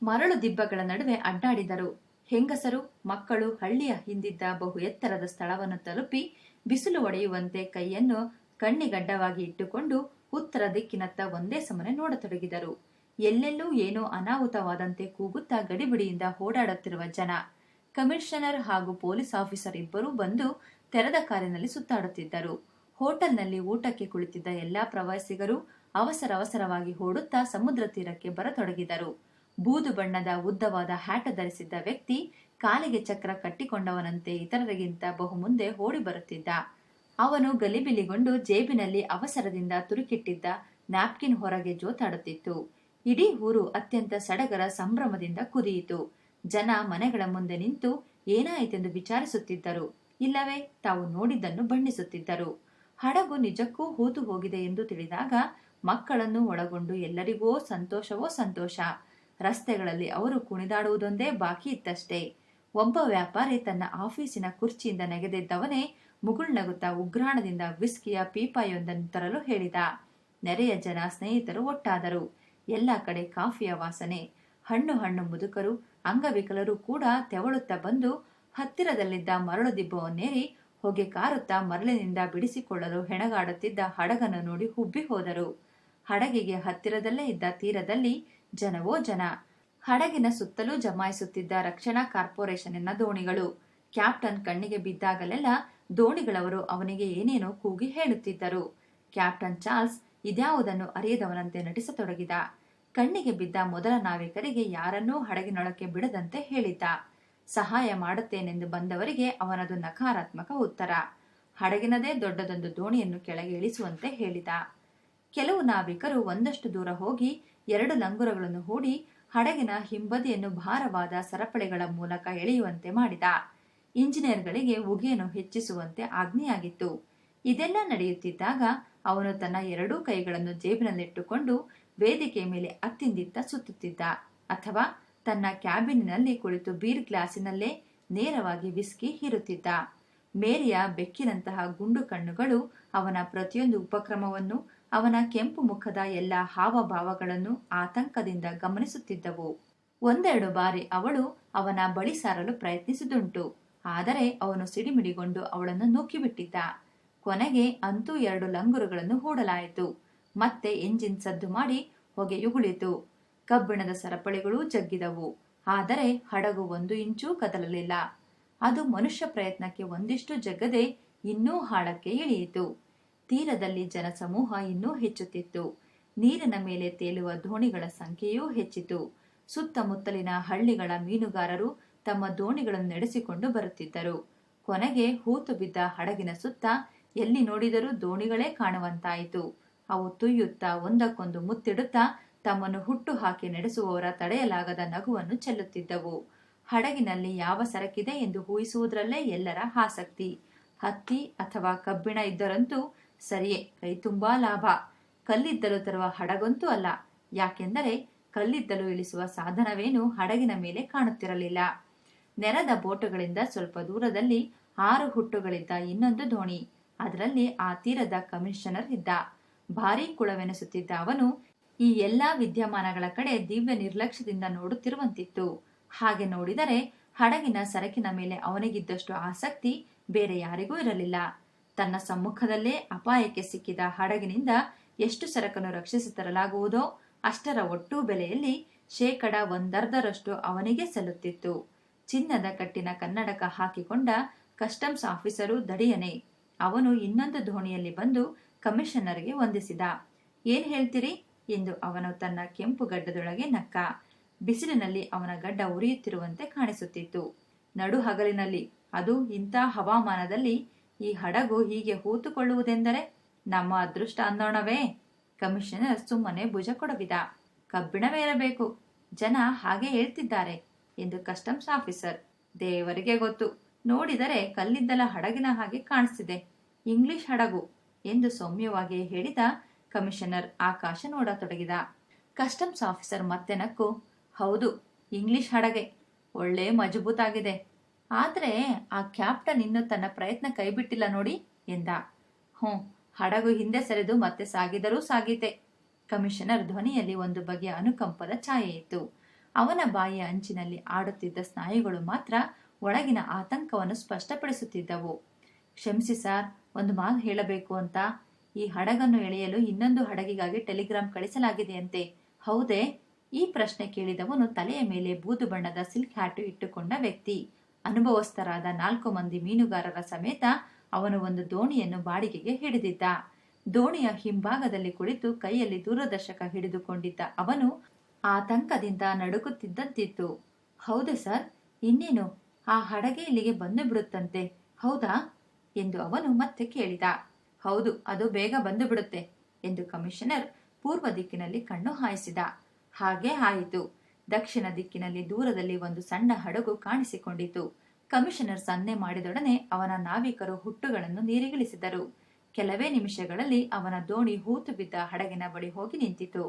ಮರಳು ದಿಬ್ಬಗಳ ನಡುವೆ ಅಡ್ಡಾಡಿದರು. ಹೆಂಗಸರು, ಮಕ್ಕಳು ಹಳ್ಳಿಯ ಹಿಂದಿದ್ದ ಬಹು ಎತ್ತರದ ಸ್ಥಳವನ್ನು ತಲುಪಿ ಬಿಸಿಲು ಒಡೆಯುವಂತೆ ಕೈಯನ್ನು ಕಣ್ಣಿಗಡ್ಡವಾಗಿ ಇಟ್ಟುಕೊಂಡು ಉತ್ತರ ದಿಕ್ಕಿನತ್ತ ಒಂದೇ ಸಮನೆ ನೋಡತೊಡಗಿದರು. ಎಲ್ಲೆಲ್ಲೂ ಏನೋ ಅನಾಹುತವಾದಂತೆ ಕೂಗುತ್ತಾ ಗಡಿಬಿಡಿಯಿಂದ ಓಡಾಡುತ್ತಿರುವ ಜನ. ಕಮಿಷನರ್ ಹಾಗೂ ಪೊಲೀಸ್ ಆಫೀಸರ್ ಇಬ್ಬರೂ ಬಂದು ತೆರೆದ ಕಾರಿನಲ್ಲಿ ಸುತ್ತಾಡುತ್ತಿದ್ದರು. ಹೋಟೆಲ್ನಲ್ಲಿ ಊಟಕ್ಕೆ ಕುಳಿತಿದ್ದ ಎಲ್ಲಾ ಪ್ರವಾಸಿಗರು ಅವಸರ ಅವಸರವಾಗಿ ಓಡುತ್ತಾ ಸಮುದ್ರ ತೀರಕ್ಕೆ ಬರತೊಡಗಿದರು. ಬೂದು ಬಣ್ಣದ ಉದ್ದವಾದ ಹ್ಯಾಟ ಧರಿಸಿದ್ದ ವ್ಯಕ್ತಿ ಕಾಲಿಗೆ ಚಕ್ರ ಕಟ್ಟಿಕೊಂಡವನಂತೆ ಇತರರಿಗಿಂತ ಬಹುಮುಂದೆ ಓಡಿ ಬರುತ್ತಿದ್ದ. ಅವನು ಗಲಿಬಿಲಿಗೊಂಡು ಜೇಬಿನಲ್ಲಿ ಅವಸರದಿಂದ ತುರುಕಿಟ್ಟಿದ್ದ ನ್ಯಾಪ್ಕಿನ್ ಹೊರಗೆ ಜೋತಾಡುತ್ತಿತ್ತು. ಇಡೀ ಊರು ಅತ್ಯಂತ ಸಡಗರ ಸಂಭ್ರಮದಿಂದ ಕುದಿಯಿತು. ಜನ ಮನೆಗಳ ಮುಂದೆ ನಿಂತು ಏನಾಯಿತೆಂದು ವಿಚಾರಿಸುತ್ತಿದ್ದರು. ಇಲ್ಲವೇ, ತಾವು ನೋಡಿದ್ದನ್ನು ಬಣ್ಣಿಸುತ್ತಿದ್ದರು. ಹಡಗು ನಿಜಕ್ಕೂ ಹೂತು ಹೋಗಿದೆ ಎಂದು ತಿಳಿದಾಗ ಮಕ್ಕಳನ್ನು ಒಳಗೊಂಡು ಎಲ್ಲರಿಗೂ ಸಂತೋಷವೋ ಸಂತೋಷ. ರಸ್ತೆಗಳಲ್ಲಿ ಅವರು ಕುಣಿದಾಡುವುದೊಂದೇ ಬಾಕಿ ಇತ್ತಷ್ಟೇ. ಒಬ್ಬ ವ್ಯಾಪಾರಿ ತನ್ನ ಆಫೀಸಿನ ಕುರ್ಚಿಯಿಂದ ನೆಗೆದಿದ್ದವನೇ ಮುಗುಳ್ನಗುತ್ತಾ ಉಗ್ರಾಣದಿಂದ ವಿಸ್ಕಿಯ ಪೀಪಾಯೊಂದನ್ನು ತರಲು ಹೇಳಿದ. ನೆರೆಯ ಜನ ಸ್ನೇಹಿತರು ಒಟ್ಟಾದರು. ಎಲ್ಲ ಕಡೆ ಕಾಫಿಯ ವಾಸನೆ. ಹಣ್ಣು ಹಣ್ಣು ಮುದುಕರು ಅಂಗವಿಕಲರು ಕೂಡ ತೆವಳುತ್ತಾ ಬಂದು ಹತ್ತಿರದಲ್ಲಿದ್ದ ಮರಳು ದಿಬ್ಬವನ್ನೇರಿ ಹೊಗೆ ಕಾರುತ್ತಾ ಮರಳಿನಿಂದ ಬಿಡಿಸಿಕೊಳ್ಳಲು ಹೆಣಗಾಡುತ್ತಿದ್ದ ಹಡಗನ್ನು ನೋಡಿ ಹುಬ್ಬಿ ಹೋದರು. ಹಡಗಿಗೆ ಹತ್ತಿರದಲ್ಲೇ ಇದ್ದ ತೀರದಲ್ಲಿ ಜನವೋ ಜನ. ಹಡಗಿನ ಸುತ್ತಲೂ ಜಮಾಯಿಸುತ್ತಿದ್ದ ರಕ್ಷಣಾ ಕಾರ್ಪೊರೇಷನ್ನ ದೋಣಿಗಳು. ಕ್ಯಾಪ್ಟನ್ ಕಣ್ಣಿಗೆ ಬಿದ್ದಾಗಲೆಲ್ಲ ದೋಣಿಗಳವರು ಅವನಿಗೆ ಏನೇನೋ ಕೂಗಿ ಹೇಳುತ್ತಿದ್ದರು. ಕ್ಯಾಪ್ಟನ್ ಚಾರ್ಲ್ಸ್ ಇದ್ಯಾವುದನ್ನು ಅರಿಯದವನಂತೆ ನಟಿಸತೊಡಗಿದ. ಕಣ್ಣಿಗೆ ಬಿದ್ದ ಮೊದಲ ನಾವಿಕರಿಗೆ ಯಾರನ್ನೂ ಹಡಗಿನೊಳಕ್ಕೆ ಬಿಡದಂತೆ ಹೇಳಿದ್ದ ಸಹಾಯ ಮಾಡುತ್ತೇನೆಂದು ಬಂದವರಿಗೆ ಅವನದು ನಕಾರಾತ್ಮಕ ಉತ್ತರ. ಹಡಗಿನದೇ ದೊಡ್ಡದೊಂದು ದೋಣಿಯನ್ನು ಕೆಳಗೆ ಇಳಿಸುವಂತೆ ಹೇಳಿದ. ಕೆಲವು ನಾವಿಕರು ಒಂದಷ್ಟು ದೂರ ಹೋಗಿ ಎರಡು ಲಂಗುರಗಳನ್ನು ಹೂಡಿ ಹಡಗಿನ ಹಿಂಬದಿಯನ್ನು ಭಾರವಾದ ಸರಪಳಿಗಳ ಮೂಲಕ ಎಳೆಯುವಂತೆ ಮಾಡಿದ. ಇಂಜಿನಿಯರ್ಗಳಿಗೆ ಉಗಿಯನ್ನು ಹೆಚ್ಚಿಸುವಂತೆ ಆಜ್ಞೆಯಾಗಿತ್ತು ಇದೆಲ್ಲ ನಡೆಯುತ್ತಿದ್ದಾಗ ಅವನು ತನ್ನ ಎರಡೂ ಕೈಗಳನ್ನು ಜೇಬಿನಲ್ಲಿಟ್ಟುಕೊಂಡು ವೇದಿಕೆ ಮೇಲೆ ಅತ್ತಿಂದಿತ್ತ ಸುತ್ತುತ್ತಿದ್ದ ಅಥವಾ ತನ್ನ ಕ್ಯಾಬಿನಿನಲ್ಲಿ ಕುಳಿತು ಬೀರ್ ಗ್ಲಾಸಿನಲ್ಲೇ ನೇರವಾಗಿ ವಿಸ್ಕಿ ಹೀರುತ್ತಿದ್ದ. ಮೇರಿಯ ಬೆಕ್ಕಿನಂತಹ ಗುಂಡು ಕಣ್ಣುಗಳು ಅವನ ಪ್ರತಿಯೊಂದು ಉಪಕ್ರಮವನ್ನು, ಅವನ ಕೆಂಪು ಮುಖದ ಎಲ್ಲ ಹಾವಭಾವಗಳನ್ನು ಆತಂಕದಿಂದ ಗಮನಿಸುತ್ತಿದ್ದವು. ಒಂದೆರಡು ಬಾರಿ ಅವಳು ಅವನ ಬಳಿ ಸಾರಲು ಪ್ರಯತ್ನಿಸಿದುಂಟು. ಆದರೆ ಅವನು ಸಿಡಿಮಿಡಿಗೊಂಡು ಅವಳನ್ನು ನೂಕಿಬಿಟ್ಟಿದ್ದ. ಕೊನೆಗೆ ಅಂತೂ ಎರಡು ಲಂಗುರುಗಳನ್ನು ಹೂಡಲಾಯಿತು. ಮತ್ತೆ ಎಂಜಿನ್ ಸದ್ದು ಮಾಡಿ ಹೊಗೆಯುಗುಳಿತು ಕಬ್ಬಿಣದ ಸರಪಳಿಗಳೂ ಜಗ್ಗಿದವು. ಆದರೆ ಹಡಗು ಒಂದು ಇಂಚೂ ಕದಲಲಿಲ್ಲ. ಅದು ಮನುಷ್ಯ ಪ್ರಯತ್ನಕ್ಕೆ ಒಂದಿಷ್ಟು ಜಗ್ಗದೆ ಇನ್ನೂ ಹಾಳಕ್ಕೆ ಇಳಿಯಿತು. ತೀರದಲ್ಲಿ ಜನಸಮೂಹ ಇನ್ನೂ ಹೆಚ್ಚುತ್ತಿತ್ತು. ನೀರಿನ ಮೇಲೆ ತೇಲುವ ದೋಣಿಗಳ ಸಂಖ್ಯೆಯೂ ಹೆಚ್ಚಿತು. ಸುತ್ತಮುತ್ತಲಿನ ಹಳ್ಳಿಗಳ ಮೀನುಗಾರರು ತಮ್ಮ ದೋಣಿಗಳನ್ನು ನಡೆಸಿಕೊಂಡು ಬರುತ್ತಿದ್ದರು. ಕೊನೆಗೆ ಹೂತು ಬಿದ್ದ ಹಡಗಿನ ಸುತ್ತ ಎಲ್ಲಿ ನೋಡಿದರೂ ದೋಣಿಗಳೇ ಕಾಣುವಂತಾಯಿತು. ಅವು ತುಯ್ಯುತ್ತಾ ಒಂದಕ್ಕೊಂದು ಮುತ್ತಿಡುತ್ತಾ ತಮ್ಮನ್ನು ಹುಟ್ಟು ಹಾಕಿ ನಡೆಸುವವರ ತಡೆಯಲಾಗದ ನಗುವನ್ನು ಚೆಲ್ಲುತ್ತಿದ್ದವು. ಹಡಗಿನಲ್ಲಿ ಯಾವ ಸರಕಿದೆ ಎಂದು ಊಹಿಸುವುದರಲ್ಲೇ ಎಲ್ಲರ ಆಸಕ್ತಿ. ಹತ್ತಿ ಅಥವಾ ಕಬ್ಬಿಣ ಇದ್ದರಂತೂ ಸರಿಯೇ ಕೈ ತುಂಬಾ ಲಾಭ. ಕಲ್ಲಿದ್ದಲು ತರುವ ಹಡಗಂತೂ ಅಲ್ಲ. ಯಾಕೆಂದರೆ ಕಲ್ಲಿದ್ದಲು ಇಳಿಸುವ ಸಾಧನವೇನು ಹಡಗಿನ ಮೇಲೆ ಕಾಣುತ್ತಿರಲಿಲ್ಲ. ನೆರದ ಬೋಟುಗಳಿಂದ ಸ್ವಲ್ಪ ದೂರದಲ್ಲಿ ಆರು ಹುಟ್ಟುಗಳಿದ್ದ ಇನ್ನೊಂದು ದೋಣಿ. ಅದರಲ್ಲಿ ಆ ತೀರದ ಕಮಿಷನರ್ ಇದ್ದ. ಭಾರೀ ಕುಳವೆನಿಸುತ್ತಿದ್ದ ಅವನು ಈ ಎಲ್ಲಾ ವಿದ್ಯಮಾನಗಳ ಕಡೆ ದಿವ್ಯ ನಿರ್ಲಕ್ಷ್ಯದಿಂದ ನೋಡುತ್ತಿರುವಂತಿತ್ತು. ಹಾಗೆ ನೋಡಿದರೆ ಹಡಗಿನ ಸರಕಿನ ಮೇಲೆ ಅವನಿಗಿದ್ದಷ್ಟು ಆಸಕ್ತಿ ಬೇರೆ ಯಾರಿಗೂ ಇರಲಿಲ್ಲ. ತನ್ನ ಸಮ್ಮುಖದಲ್ಲೇ ಅಪಾಯಕ್ಕೆ ಸಿಕ್ಕಿದ ಹಡಗಿನಿಂದ ಎಷ್ಟು ಸರಕನ್ನು ರಕ್ಷಿಸಿ ತರಲಾಗುವುದೋ ಅಷ್ಟರ ಒಟ್ಟು ಬೆಲೆಯಲ್ಲಿ ಶೇಕಡ ಒಂದರ್ಧರಷ್ಟು ಅವನಿಗೆ ಸಲ್ಲುತ್ತಿತ್ತು. ಚಿನ್ನದ ಕಟ್ಟಿನ ಕನ್ನಡಕ ಹಾಕಿಕೊಂಡ ಕಸ್ಟಮ್ಸ್ ಆಫೀಸರು ದಡಿಯನೆ. ಅವನು ಇನ್ನೊಂದು ದೋಣಿಯಲ್ಲಿ ಬಂದು ಕಮಿಷನರ್ಗೆ ವಂದಿಸಿದ. ಏನ್ ಹೇಳ್ತೀರಿ? ಎಂದು ಅವನು ತನ್ನ ಕೆಂಪು ಗಡ್ಡದೊಳಗೆ ನಕ್ಕ. ಬಿಸಿಲಿನಲ್ಲಿ ಅವನ ಗಡ್ಡ ಉರಿಯುತ್ತಿರುವಂತೆ ಕಾಣಿಸುತ್ತಿತ್ತು. ನಡು ಹಗಲಿನಲ್ಲಿ, ಅದು ಇಂಥ ಹವಾಮಾನದಲ್ಲಿ ಈ ಹಡಗು ಹೀಗೆ ಹೂತುಕೊಳ್ಳುವುದೆಂದರೆ ನಮ್ಮ ಅದೃಷ್ಟ ಅಂದೋಣವೇ ಕಮಿಷನರ್ ಸುಮ್ಮನೆ ಭುಜ ಕೊಡವಿದ ಕಬ್ಬಿಣವೇರಬೇಕು ಜನ ಹಾಗೆ ಹೇಳ್ತಿದ್ದಾರೆ ಎಂದು ಕಸ್ಟಮ್ಸ್ ಆಫೀಸರ್. ದೇವರಿಗೆ ಗೊತ್ತು. ನೋಡಿದರೆ ಕಲ್ಲಿದ್ದಲ ಹಡಗಿನ ಹಾಗೆ ಕಾಣಿಸ್ತಿದೆ. ಇಂಗ್ಲಿಷ್ ಹಡಗು. ಎಂದು ಸೌಮ್ಯವಾಗಿ ಹೇಳಿದ ಕಮಿಷನರ್ ಆಕಾಶ ನೋಡತೊಡಗಿದ. ಕಸ್ಟಮ್ಸ್ ಆಫೀಸರ್ ಮತ್ತೆ ನಕ್ಕು, ಹೌದು, ಇಂಗ್ಲಿಷ್ ಹಡಗೆ, ಒಳ್ಳೆ ಮಜಬೂತಾಗಿದೆ ಆದ್ರೆ ಆ ಕ್ಯಾಪ್ಟನ್ ಇನ್ನು ತನ್ನ ಪ್ರಯತ್ನ ಕೈಬಿಟ್ಟಿಲ್ಲ ನೋಡಿ ಎಂದ. ಹ್ಞೂ, ಹಡಗು ಹಿಂದೆ ಸರಿದು ಮತ್ತೆ ಸಾಗಿದರೂ ಸಾಗೀತೆ. ಕಮಿಷನರ್ ಧ್ವನಿಯಲ್ಲಿ ಒಂದು ಬಗೆಯ ಅನುಕಂಪದ ಛಾಯೆ ಇತ್ತು. ಅವನ ಬಾಯಿಯ ಅಂಚಿನಲ್ಲಿ ಆಡುತ್ತಿದ್ದ ಸ್ನಾಯುಗಳು ಮಾತ್ರ ಒಳಗಿನ ಆತಂಕವನ್ನು ಸ್ಪಷ್ಟಪಡಿಸುತ್ತಿದ್ದವು. ಕ್ಷಮಿಸಿ ಸಾರ್, ಒಂದು ಮಾತು ಹೇಳಬೇಕು ಅಂತ. ಈ ಹಡಗನ್ನು ಎಳೆಯಲು ಇನ್ನೊಂದು ಹಡಗಿಗಾಗಿ ಟೆಲಿಗ್ರಾಮ್ ಕಳಿಸಲಾಗಿದೆಯಂತೆ. ಹೌದೇ? ಈ ಪ್ರಶ್ನೆ ಕೇಳಿದವನು ತಲೆಯ ಮೇಲೆ ಬೂದು ಬಣ್ಣದ ಸಿಲ್ಕ್ ಹ್ಯಾಟು ಇಟ್ಟುಕೊಂಡ ವ್ಯಕ್ತಿ. ಅನುಭವಸ್ಥರಾದ ನಾಲ್ಕು ಮಂದಿ ಮೀನುಗಾರರ ಸಮೇತ ಅವನು ಒಂದು ದೋಣಿಯನ್ನು ಬಾಡಿಗೆಗೆ ಹಿಡಿದಿದ್ದ. ದೋಣಿಯ ಹಿಂಭಾಗದಲ್ಲಿ ಕುಳಿತು ಕೈಯಲ್ಲಿ ದೂರದರ್ಶಕ ಹಿಡಿದುಕೊಂಡಿದ್ದ ಅವನು ಆತಂಕದಿಂದ ನಡುಗುತ್ತಿದ್ದಂತಿತ್ತು ಹೌದು ಸರ್, ಇನ್ನೇನು? ಆ ಹಡಗೆ ಇಲ್ಲಿಗೆ ಬಂದು ಬಿಡುತ್ತಂತೆ. ಹೌದಾ? ಎಂದು ಅವನು ಮತ್ತೆ ಕೇಳಿದ. ಹೌದು, ಅದು ಬೇಗ ಬಂದು ಬಿಡುತ್ತೆ ಎಂದು ಕಮಿಷನರ್ ಪೂರ್ವ ದಿಕ್ಕಿನಲ್ಲಿ ಕಣ್ಣು ಹಾಯಿಸಿದ. ಹಾಗೆ ಆಯಿತು. ದಕ್ಷಿಣ ದಿಕ್ಕಿನಲ್ಲಿ ದೂರದಲ್ಲಿ ಒಂದು ಸಣ್ಣ ಹಡಗು ಕಾಣಿಸಿಕೊಂಡಿತು. ಕಮಿಷನರ್ ಸನ್ನೆ ಮಾಡಿದೊಡನೆ ಅವನ ನಾವಿಕರು ಹುಟ್ಟುಗಳನ್ನು ನೀರಿಗಿಳಿಸಿದರು. ಕೆಲವೇ ನಿಮಿಷಗಳಲ್ಲಿ ಅವನ ದೋಣಿ ಹೂತು ಬಿದ್ದ ಹಡಗಿನ ಬಳಿ ಹೋಗಿ ನಿಂತಿತು.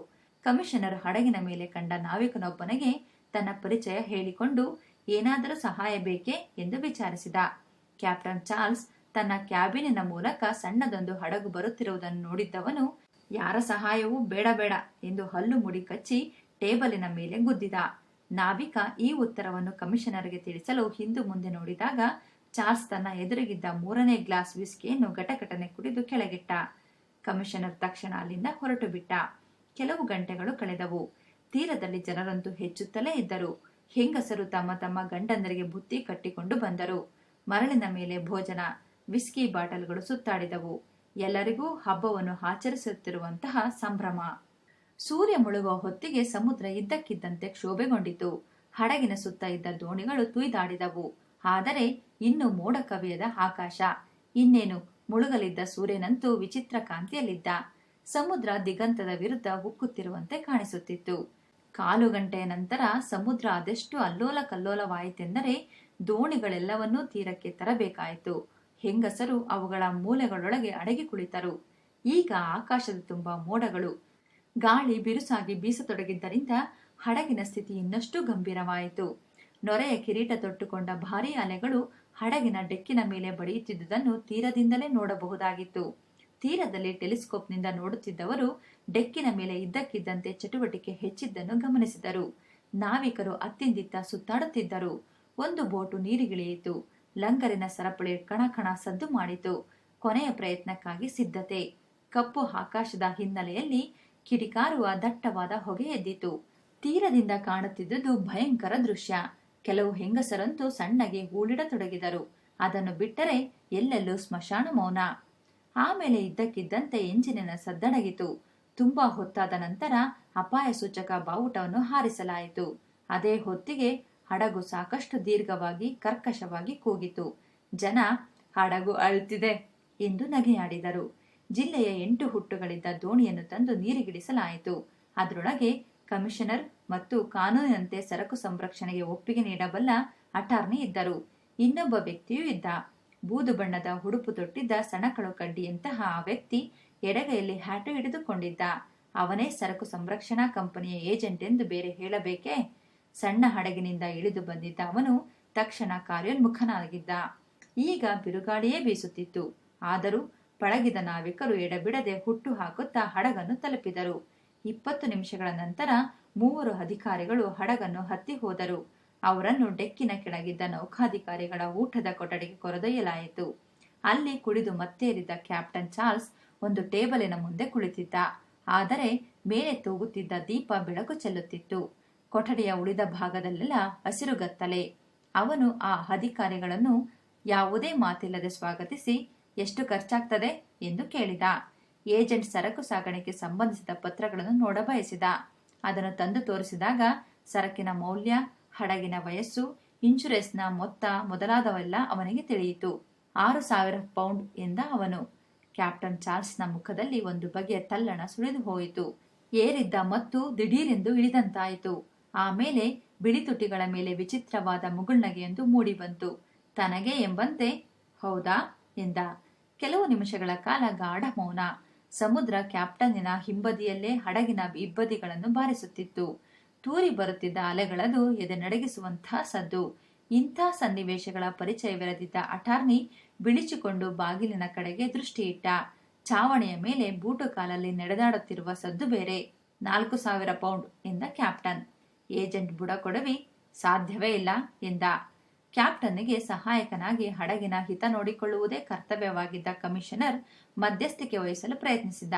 ಕಮಿಷನರ್ ಹಡಗಿನ ಮೇಲೆ ಕಂಡ ನಾವಿಕನೊಬ್ಬನಿಗೆ ತನ್ನ ಪರಿಚಯ ಹೇಳಿಕೊಂಡು, ಏನಾದರೂ ಸಹಾಯ ಬೇಕೇ ಎಂದು ವಿಚಾರಿಸಿದ. ಕ್ಯಾಪ್ಟನ್ ಚಾರ್ಲ್ಸ್ ತನ್ನ ಕ್ಯಾಬಿನಿನ ಮೂಲಕ ಸಣ್ಣದೊಂದು ಹಡಗು ಬರುತ್ತಿರುವುದನ್ನು ನೋಡಿದ್ದವನು, ಯಾರ ಸಹಾಯವೂ ಬೇಡ ಬೇಡ ಎಂದು ಹಲ್ಲು ಮುಡಿ ಕಚ್ಚಿ ಟೇಬಲಿನ ಮೇಲೆ ಗುದ್ದಿದ. ನಾವಿಕ ಈ ಉತ್ತರವನ್ನು ಕಮಿಷನರ್ಗೆ ತಿಳಿಸಲು ಹಿಂದು ಮುಂದೆ ನೋಡಿದಾಗ, ಚಾರ್ಲ್ಸ್ ತನ್ನ ಎದುರಿಗಿದ್ದ ಮೂರನೇ ಗ್ಲಾಸ್ ವಿಸ್ಕಿಯನ್ನು ಘಟಘಟನೆ ಕುಡಿದು ಕೆಳಗಿಟ್ಟ. ಕಮಿಷನರ್ ತಕ್ಷಣ ಅಲ್ಲಿಂದ ಹೊರಟು ಬಿಟ್ಟ ಕೆಲವು ಗಂಟೆಗಳು ಕಳೆದವು. ತೀರದಲ್ಲಿ ಜನರಂತೂ ಹೆಚ್ಚುತ್ತಲೇ ಇದ್ದರು. ಹೆಂಗಸರು ತಮ್ಮ ತಮ್ಮ ಗಂಡಂದರಿಗೆ ಬುತ್ತಿ ಕಟ್ಟಿಕೊಂಡು ಬಂದರು. ಮರಳಿನ ಮೇಲೆ ಭೋಜನ. ವಿಸ್ಕಿ ಬಾಟಲ್ಗಳು ಸುತ್ತಾಡಿದವು. ಎಲ್ಲರಿಗೂ ಹಬ್ಬವನ್ನು ಆಚರಿಸುತ್ತಿರುವಂತಹ ಸಂಭ್ರಮ. ಸೂರ್ಯ ಮುಳುಗುವ ಹೊತ್ತಿಗೆ ಸಮುದ್ರ ಇದ್ದಕ್ಕಿದ್ದಂತೆ ಕ್ಷೋಭೆಗೊಂಡಿತು. ಹಡಗಿನ ಸುತ್ತ ಇದ್ದ ದೋಣಿಗಳು ತುಯ್ದಾಡಿದವು. ಆದರೆ ಇನ್ನು ಮೋಡ ಕವಿಯದ ಆಕಾಶ. ಇನ್ನೇನು? ಮುಳುಗಲಿದ್ದ ಸೂರ್ಯನಂತೂ ವಿಚಿತ್ರ ಕಾಂತಿಯಲ್ಲಿದ್ದ. ಸಮುದ್ರ ದಿಗಂತದ ವಿರುದ್ಧ ಉಕ್ಕುತ್ತಿರುವಂತೆ ಕಾಣಿಸುತ್ತಿತ್ತು. ಕಾಲು ಗಂಟೆಯ ನಂತರ ಸಮುದ್ರ ಅದೆಷ್ಟು ಅಲ್ಲೋಲ ಕಲ್ಲೋಲವಾಯಿತೆಂದರೆ ದೋಣಿಗಳೆಲ್ಲವನ್ನೂ ತೀರಕ್ಕೆ ತರಬೇಕಾಯಿತು. ಹೆಂಗಸರು ಅವುಗಳ ಮೂಲೆಗಳೊಳಗೆ ಅಡಗಿ ಕುಳಿತರು. ಈಗ ಆಕಾಶದ ತುಂಬ ಮೋಡಗಳು. ಗಾಳಿ ಬಿರುಸಾಗಿ ಬೀಸತೊಡಗಿದ್ದರಿಂದ ಹಡಗಿನ ಸ್ಥಿತಿ ಇನ್ನಷ್ಟು ಗಂಭೀರವಾಯಿತು. ನೊರೆಯ ಕಿರೀಟ ತೊಟ್ಟುಕೊಂಡ ಭಾರೀ ಅಲೆಗಳು ಹಡಗಿನ ಡೆಕ್ಕಿನ ಮೇಲೆ ಬಡಿಯುತ್ತಿದ್ದುದನ್ನು ತೀರದಿಂದಲೇ ನೋಡಬಹುದಾಗಿತ್ತು. ತೀರದಲ್ಲಿ ಟೆಲಿಸ್ಕೋಪ್ನಿಂದ ನೋಡುತ್ತಿದ್ದವರು ಡೆಕ್ಕಿನ ಮೇಲೆ ಇದ್ದಕ್ಕಿದ್ದಂತೆ ಚಟುವಟಿಕೆ ಹೆಚ್ಚಿದ್ದನ್ನು ಗಮನಿಸಿದರು. ನಾವಿಕರು ಅತ್ತಿಂದಿತ್ತ ಸುತ್ತಾಡುತ್ತಿದ್ದರು. ಒಂದು ಬೋಟು ನೀರಿಗಿಳಿಯಿತು. ಲಂಗರಿನ ಸರಪಳಿ ಕಣಕಣ ಸದ್ದು ಮಾಡಿತು. ಕೊನೆಯ ಪ್ರಯತ್ನಕ್ಕಾಗಿ ಸಿದ್ಧತೆ. ಕಪ್ಪು ಆಕಾಶದ ಹಿನ್ನೆಲೆಯಲ್ಲಿ ಕಿಡಿಕಾರುವ ದಟ್ಟವಾದ ಹೊಗೆ ಎದ್ದಿತು. ತೀರದಿಂದ ಕಾಣುತ್ತಿದ್ದುದು ಭಯಂಕರ ದೃಶ್ಯ. ಕೆಲವು ಹೆಂಗಸರಂತೂ ಸಣ್ಣಗೆ ಹೂಳಿಡತೊಡಗಿದರು. ಅದನ್ನು ಬಿಟ್ಟರೆ ಎಲ್ಲೆಲ್ಲೂ ಸ್ಮಶಾನ ಮೌನ. ಆಮೇಲೆ ಇದ್ದಕ್ಕಿದ್ದಂತೆ ಎಂಜಿನಿನ ಸದ್ದಡಗಿತು. ತುಂಬಾ ಹೊತ್ತಾದ ನಂತರ ಅಪಾಯ ಸೂಚಕ ಬಾವುಟವನ್ನು ಹಾರಿಸಲಾಯಿತು. ಅದೇ ಹೊತ್ತಿಗೆ ಹಡಗು ಸಾಕಷ್ಟು ದೀರ್ಘವಾಗಿ, ಕರ್ಕಶವಾಗಿ ಕೂಗಿತು. ಜನ, ಹಡಗು ಅಳುತ್ತಿದೆ ಎಂದು ನಗೆಯಾಡಿದರು ಜಿಲ್ಲೆಯ ಎಂಟು ಹುಟ್ಟುಗಳಿದ್ದ ದೋಣಿಯನ್ನು ತಂದು ನೀರಿಗಿಡಿಸಲಾಯಿತು ಅದರೊಳಗೆ ಕಮಿಷನರ್ ಮತ್ತು ಕಾನೂನಿನಂತೆ ಸರಕು ಸಂರಕ್ಷಣೆಗೆ ಒಪ್ಪಿಗೆ ನೀಡಬಲ್ಲ ಅಟಾರ್ನಿ ಇದ್ದರು. ಇನ್ನೊಬ್ಬ ವ್ಯಕ್ತಿಯೂ ಇದ್ದ. ಬೂದು ಬಣ್ಣದ ಉಡುಪು ತೊಟ್ಟಿದ್ದ ಸಣಕಳು ಕಡ್ಡಿಯಂತಹ ಆ ವ್ಯಕ್ತಿ ಎಡಗೈಯಲ್ಲಿ ಹ್ಯಾಟು ಹಿಡಿದುಕೊಂಡಿದ್ದ. ಅವನೇ ಸರಕು ಸಂರಕ್ಷಣಾ ಕಂಪನಿಯ ಏಜೆಂಟ್ ಎಂದು ಬೇರೆ ಹೇಳಬೇಕೇ? ಸಣ್ಣ ಹಡಗಿನಿಂದ ಇಳಿದು ಬಂದಿದ್ದ ಅವನು ತಕ್ಷಣ ಕಾರ್ಯೋನ್ಮುಖನಾಗಿದ್ದ. ಈಗ ಬಿರುಗಾಳಿಯೇ ಬೀಸುತ್ತಿತ್ತು. ಆದರೂ ಪಳಗಿದ ನಾವಿಕರು ಎಡಬಿಡದೆ ಹುಟ್ಟು ಹಾಕುತ್ತಾ ಹಡಗನ್ನು ತಲುಪಿದರು. ಇಪ್ಪತ್ತು ನಿಮಿಷಗಳ ನಂತರ ಮೂವರು ಅಧಿಕಾರಿಗಳು ಹಡಗನ್ನು ಹತ್ತಿ ಹೋದರು. ಅವರನ್ನು ಡೆಕ್ಕಿನ ಕೆಳಗಿದ್ದ ನೌಕಾಧಿಕಾರಿಗಳ ಊಟದ ಕೊಠಡಿಗೆ ಕೊರೆದೊಯ್ಯಲಾಯಿತು. ಅಲ್ಲಿ ಕುಡಿದು ಮತ್ತೇರಿದ್ದ ಕ್ಯಾಪ್ಟನ್ ಚಾರ್ಲ್ಸ್ ಒಂದು ಟೇಬಲಿನ ಮುಂದೆ ಕುಳಿತಿದ್ದ. ಆದರೆ ಮೇಲೆ ತೂಗುತ್ತಿದ್ದ ದೀಪ ಬೆಳಕು ಚೆಲ್ಲುತ್ತಿತ್ತು. ಕೊಠಡಿಯ ಉಳಿದ ಭಾಗದಲ್ಲೆಲ್ಲ ಹಸಿರುಗತ್ತಲೆ ಅವನು ಆ ಅಧಿಕಾರಿಗಳನ್ನು ಯಾವುದೇ ಮಾತಿಲ್ಲದೆ ಸ್ವಾಗತಿಸಿ, ಎಷ್ಟು ಖರ್ಚಾಗ್ತದೆ? ಎಂದು ಕೇಳಿದ. ಏಜೆಂಟ್ ಸರಕು ಸಾಗಣೆಗೆ ಸಂಬಂಧಿಸಿದ ಪತ್ರಗಳನ್ನು ನೋಡಬಯಸಿದ ಅದನ್ನು ತಂದು ತೋರಿಸಿದಾಗ, ಸರಕಿನ ಮೌಲ್ಯ, ಹಡಗಿನ ವಯಸ್ಸು, ಇನ್ಶೂರೆನ್ಸ್ನ ಮೊತ್ತ ಮೊದಲಾದವೆಲ್ಲ ಅವನಿಗೆ ತಿಳಿಯಿತು. ಆರು ಸಾವಿರ ಪೌಂಡ್ ಎಂದ ಅವನು. ಕ್ಯಾಪ್ಟನ್ ಚಾರ್ಲ್ಸ್ನ ಮುಖದಲ್ಲಿ ಒಂದು ಬಗೆಯ ತಲ್ಲಣ ಸುಳಿದು ಹೋಯಿತು. ಏರಿದ್ದ ಮತ್ತು ದಿಢೀರೆಂದು ಇಳಿದಂತಾಯಿತು. ಆಮೇಲೆ ಬಿಳಿ ತುಟಿಗಳ ಮೇಲೆ ವಿಚಿತ್ರವಾದ ಮುಗುಳ್ನಗೆಯೊಂದು ಮೂಡಿಬಂತು. ತನಗೆ ಎಂಬಂತೆ, ಹೌದಾ? ಎಂದ. ಕೆಲವು ನಿಮಿಷಗಳ ಕಾಲ ಗಾಢ ಮೌನ. ಸಮುದ್ರ ಕ್ಯಾಪ್ಟನ್ನಿನ ಹಿಂಬದಿಯಲ್ಲೇ ಹಡಗಿನ ಇಬ್ಬದಿಗಳನ್ನು ಬಾರಿಸುತ್ತಿತ್ತು. ತೂರಿ ಬರುತ್ತಿದ್ದ ಅಲೆಗಳದು ಎದೆ ನಡಗಿಸುವಂತಹ ಸದ್ದು. ಇಂಥ ಸನ್ನಿವೇಶಗಳ ಪರಿಚಯವಿರದಿದ್ದ ಅಟಾರ್ನಿ ಬಿಳಿಚಿಕೊಂಡು ಬಾಗಿಲಿನ ಕಡೆಗೆ ದೃಷ್ಟಿಯಿಟ್ಟ. ಚಾವಣಿಯ ಮೇಲೆ ಬೂಟು ಕಾಲಲ್ಲಿ ನಡೆದಾಡುತ್ತಿರುವ ಸದ್ದು ಬೇರೆ. ನಾಲ್ಕು ಸಾವಿರ ಪೌಂಡ್, ಎಂದ ಕ್ಯಾಪ್ಟನ್. ಏಜೆಂಟ್ ಬುಡಕೊಡವಿ ಸಾಧ್ಯವೇ ಇಲ್ಲ ಎಂದ. ಕ್ಯಾಪ್ಟನ್ಗೆ ಸಹಾಯಕನಾಗಿ ಹಡಗಿನ ಹಿತ ನೋಡಿಕೊಳ್ಳುವುದೇ ಕರ್ತವ್ಯವಾಗಿದ್ದ ಕಮಿಷನರ್ ಮಧ್ಯಸ್ಥಿಕೆ ವಹಿಸಲು ಪ್ರಯತ್ನಿಸಿದ.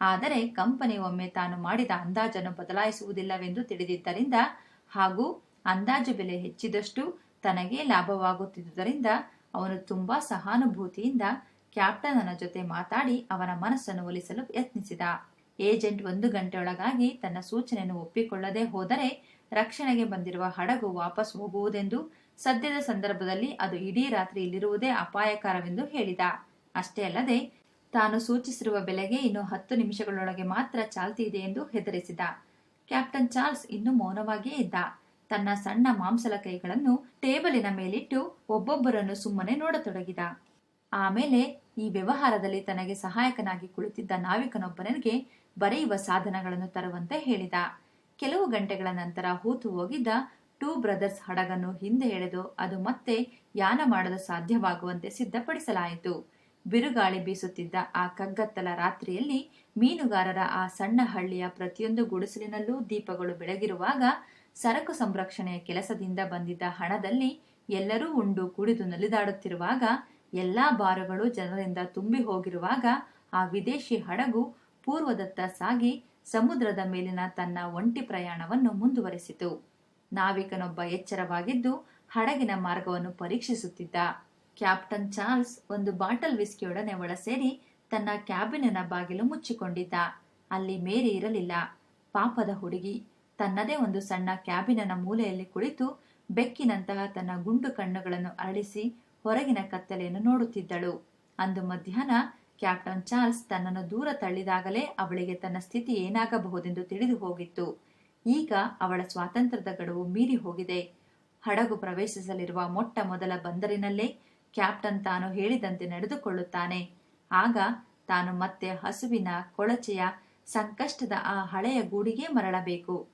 ಆದರೆ ಕಂಪನಿ ಒಮ್ಮೆ ತಾನು ಮಾಡಿದ ಅಂದಾಜನ್ನು ಬದಲಾಯಿಸುವುದಿಲ್ಲವೆಂದು ತಿಳಿದಿದ್ದರಿಂದ ಹಾಗೂ ಅಂದಾಜು ಬೆಲೆ ಹೆಚ್ಚಿದಷ್ಟು ತನಗೆ ಲಾಭವಾಗುತ್ತಿದ್ದುದರಿಂದ ಅವನು ತುಂಬಾ ಸಹಾನುಭೂತಿಯಿಂದ ಕ್ಯಾಪ್ಟನನ ಜೊತೆ ಮಾತಾಡಿ ಅವನ ಮನಸ್ಸನ್ನು ಒಲಿಸಲು ಯತ್ನಿಸಿದ. ಏಜೆಂಟ್ ಒಂದು ಗಂಟೆಯೊಳಗಾಗಿ ತನ್ನ ಸೂಚನೆಯನ್ನು ಒಪ್ಪಿಕೊಳ್ಳದೆ ಹೋದರೆ ರಕ್ಷಣೆಗೆ ಬಂದಿರುವ ಹಡಗು ವಾಪಸ್ ಹೋಗುವುದೆಂದು ಸದ್ಯದ ಸಂದರ್ಭದಲ್ಲಿ ಅದು ಇಡೀ ರಾತ್ರಿ ಇಲ್ಲಿರುವುದೇ ಅಪಾಯಕರವೆಂದು ಹೇಳಿದ. ಅಷ್ಟೇ ಅಲ್ಲದೆ, ತಾನು ಸೂಚಿಸಿರುವ ಬೆಲೆಗೆ ಇನ್ನು ಹತ್ತು ನಿಮಿಷಗಳೊಳಗೆ ಮಾತ್ರ ಚಾಲ್ತಿ ಇದೆ ಎಂದು ಹೆದರಿಸಿದ. ಕ್ಯಾಪ್ಟನ್ ಚಾರ್ಲ್ಸ್ ಇನ್ನೂ ಮೌನವಾಗಿಯೇ ಇದ್ದ. ತನ್ನ ಸಣ್ಣ ಮಾಂಸಲ ಕೈಗಳನ್ನು ಟೇಬಲಿನ ಮೇಲಿಟ್ಟು ಒಬ್ಬೊಬ್ಬರನ್ನು ಸುಮ್ಮನೆ ನೋಡತೊಡಗಿದ. ಆಮೇಲೆ ಈ ವ್ಯವಹಾರದಲ್ಲಿ ತನಗೆ ಸಹಾಯಕನಾಗಿ ಕುಳಿತಿದ್ದ ನಾವಿಕನೊಬ್ಬನಿಗೆ ಬರೆಯುವ ಸಾಧನಗಳನ್ನು ತರುವಂತೆ ಹೇಳಿದ. ಕೆಲವು ಗಂಟೆಗಳ ನಂತರ ಹೂತು ಹೋಗಿದ್ದ ಟೂ ಬ್ರದರ್ಸ್ ಹಡಗನ್ನು ಹಿಂದೆ ಎಳೆದು ಅದು ಮತ್ತೆ ಯಾನ ಮಾಡಲು ಸಾಧ್ಯವಾಗುವಂತೆ ಸಿದ್ಧಪಡಿಸಲಾಯಿತು. ಬಿರುಗಾಳಿ ಬೀಸುತ್ತಿದ್ದ ಆ ಕಗ್ಗತ್ತಲ ರಾತ್ರಿಯಲ್ಲಿ ಮೀನುಗಾರರ ಆ ಸಣ್ಣ ಹಳ್ಳಿಯ ಪ್ರತಿಯೊಂದು ಗುಡಿಸಲಿನಲ್ಲೂ ದೀಪಗಳು ಬೆಳಗಿರುವಾಗ ಸರಕು ಸಂರಕ್ಷಣೆಯ ಕೆಲಸದಿಂದ ಬಂದಿದ್ದ ಹಣದಲ್ಲಿ ಎಲ್ಲರೂ ಉಂಡು ಕುಡಿದು ನಲಿದಾಡುತ್ತಿರುವಾಗ ಎಲ್ಲಾ ಬಾರುಗಳು ಜನರಿಂದ ತುಂಬಿ ಹೋಗಿರುವಾಗ ಆ ವಿದೇಶಿ ಹಡಗು ಪೂರ್ವದತ್ತ ಸಾಗಿ ಸಮುದ್ರದ ಮೇಲಿನ ತನ್ನ ಒಂಟಿ ಪ್ರಯಾಣವನ್ನು ಮುಂದುವರೆಸಿತು. ನಾವಿಕನೊಬ್ಬ ಎಚ್ಚರವಾಗಿದ್ದು ಹಡಗಿನ ಮಾರ್ಗವನ್ನು ಪರೀಕ್ಷಿಸುತ್ತಿದ್ದ. ಕ್ಯಾಪ್ಟನ್ ಚಾರ್ಲ್ಸ್ ಒಂದು ಬಾಟಲ್ ವಿಸ್ಕಿಯೊಡನೆ ಒಳಸೇರಿ ತನ್ನ ಕ್ಯಾಬಿನಿನ ಬಾಗಿಲು ಮುಚ್ಚಿಕೊಂಡಿದ್ದ. ಅಲ್ಲಿ ಮೇರಿ ಇರಲಿಲ್ಲ. ಪಾಪದ ಹುಡುಗಿ ತನ್ನದೇ ಒಂದು ಸಣ್ಣ ಕ್ಯಾಬಿನಿನ ಮೂಲೆಯಲ್ಲಿ ಕುಳಿತು ಬೆಕ್ಕಿನಂತಹ ತನ್ನ ಗುಂಡು ಕಣ್ಣುಗಳನ್ನು ಅರಳಿಸಿ ಹೊರಗಿನ ಕತ್ತಲೆಯನ್ನು ನೋಡುತ್ತಿದ್ದಳು. ಅಂದು ಮಧ್ಯಾಹ್ನ ಕ್ಯಾಪ್ಟನ್ ಚಾರ್ಲ್ಸ್ ತನ್ನನ್ನು ದೂರ ತಳ್ಳಿದಾಗಲೇ ಅವಳಿಗೆ ತನ್ನ ಸ್ಥಿತಿ ಏನಾಗಬಹುದೆಂದು ತಿಳಿದು ಹೋಗಿತ್ತು. ಈಗ ಅವಳ ಸ್ವಾತಂತ್ರ್ಯದ ಗಡುವು ಮೀರಿ ಹೋಗಿದೆ. ಹಡಗು ಪ್ರವೇಶಿಸಲಿರುವ ಮೊಟ್ಟ ಮೊದಲ ಬಂದರಿನಲ್ಲೇ ಕ್ಯಾಪ್ಟನ್ ತಾನು ಹೇಳಿದಂತೆ ನಡೆದುಕೊಳ್ಳುತ್ತಾನೆ. ಆಗ ತಾನು ಮತ್ತೆ ಹಸುವಿನ ಕೊಳಚೆಯ ಸಂಕಷ್ಟದ ಆ ಹಳೆಯ ಗೂಡಿಗೆ ಮರಳಬೇಕು.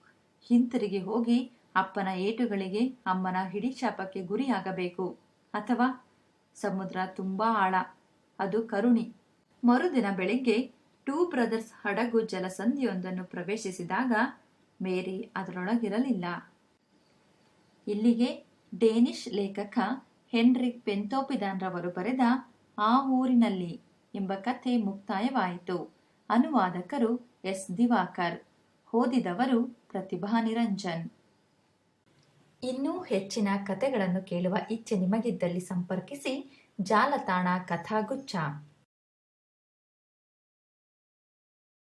ಹಿಂತಿರುಗಿ ಹೋಗಿ ಅಪ್ಪನ ಏಟುಗಳಿಗೆ ಅಮ್ಮನ ಹಿಡಿಶಾಪಕ್ಕೆ ಗುರಿಯಾಗಬೇಕು. ಅಥವಾ ಸಮುದ್ರ ತುಂಬಾ ಆಳ, ಅದು ಕರುಣಿ. ಮರುದಿನ ಬೆಳಿಗ್ಗೆ ಟೂ ಬ್ರದರ್ಸ್ ಹಡಗು ಜಲಸಂಧಿಯೊಂದನ್ನು ಪ್ರವೇಶಿಸಿದಾಗ ಮೇರಿ ಅದರೊಳಗಿರಲಿಲ್ಲ. ಇಲ್ಲಿಗೆ ಡೇನಿಷ್ ಲೇಖಕ ಹೆನ್ರಿಕ್ ಪೆಂತೋಪಿದಾನ್ ರವರು ಬರೆದ ಆ ಊರಿನಲ್ಲಿ ಎಂಬ ಕಥೆ ಮುಕ್ತಾಯವಾಯಿತು. ಅನುವಾದಕರು ಎಸ್ ದಿವಾಕರ್, ಓದಿದವರು ಪ್ರತಿಭಾ ನಿರಂಜನ್. ಇನ್ನೂ ಹೆಚ್ಚಿನ ಕಥೆಗಳನ್ನು ಕೇಳುವ ಇಚ್ಛೆ ನಿಮಗಿದ್ದಲ್ಲಿ ಸಂಪರ್ಕಿಸಿ ಜಾಲತಾಣ ಕಥಾಗುಚ್ಛ.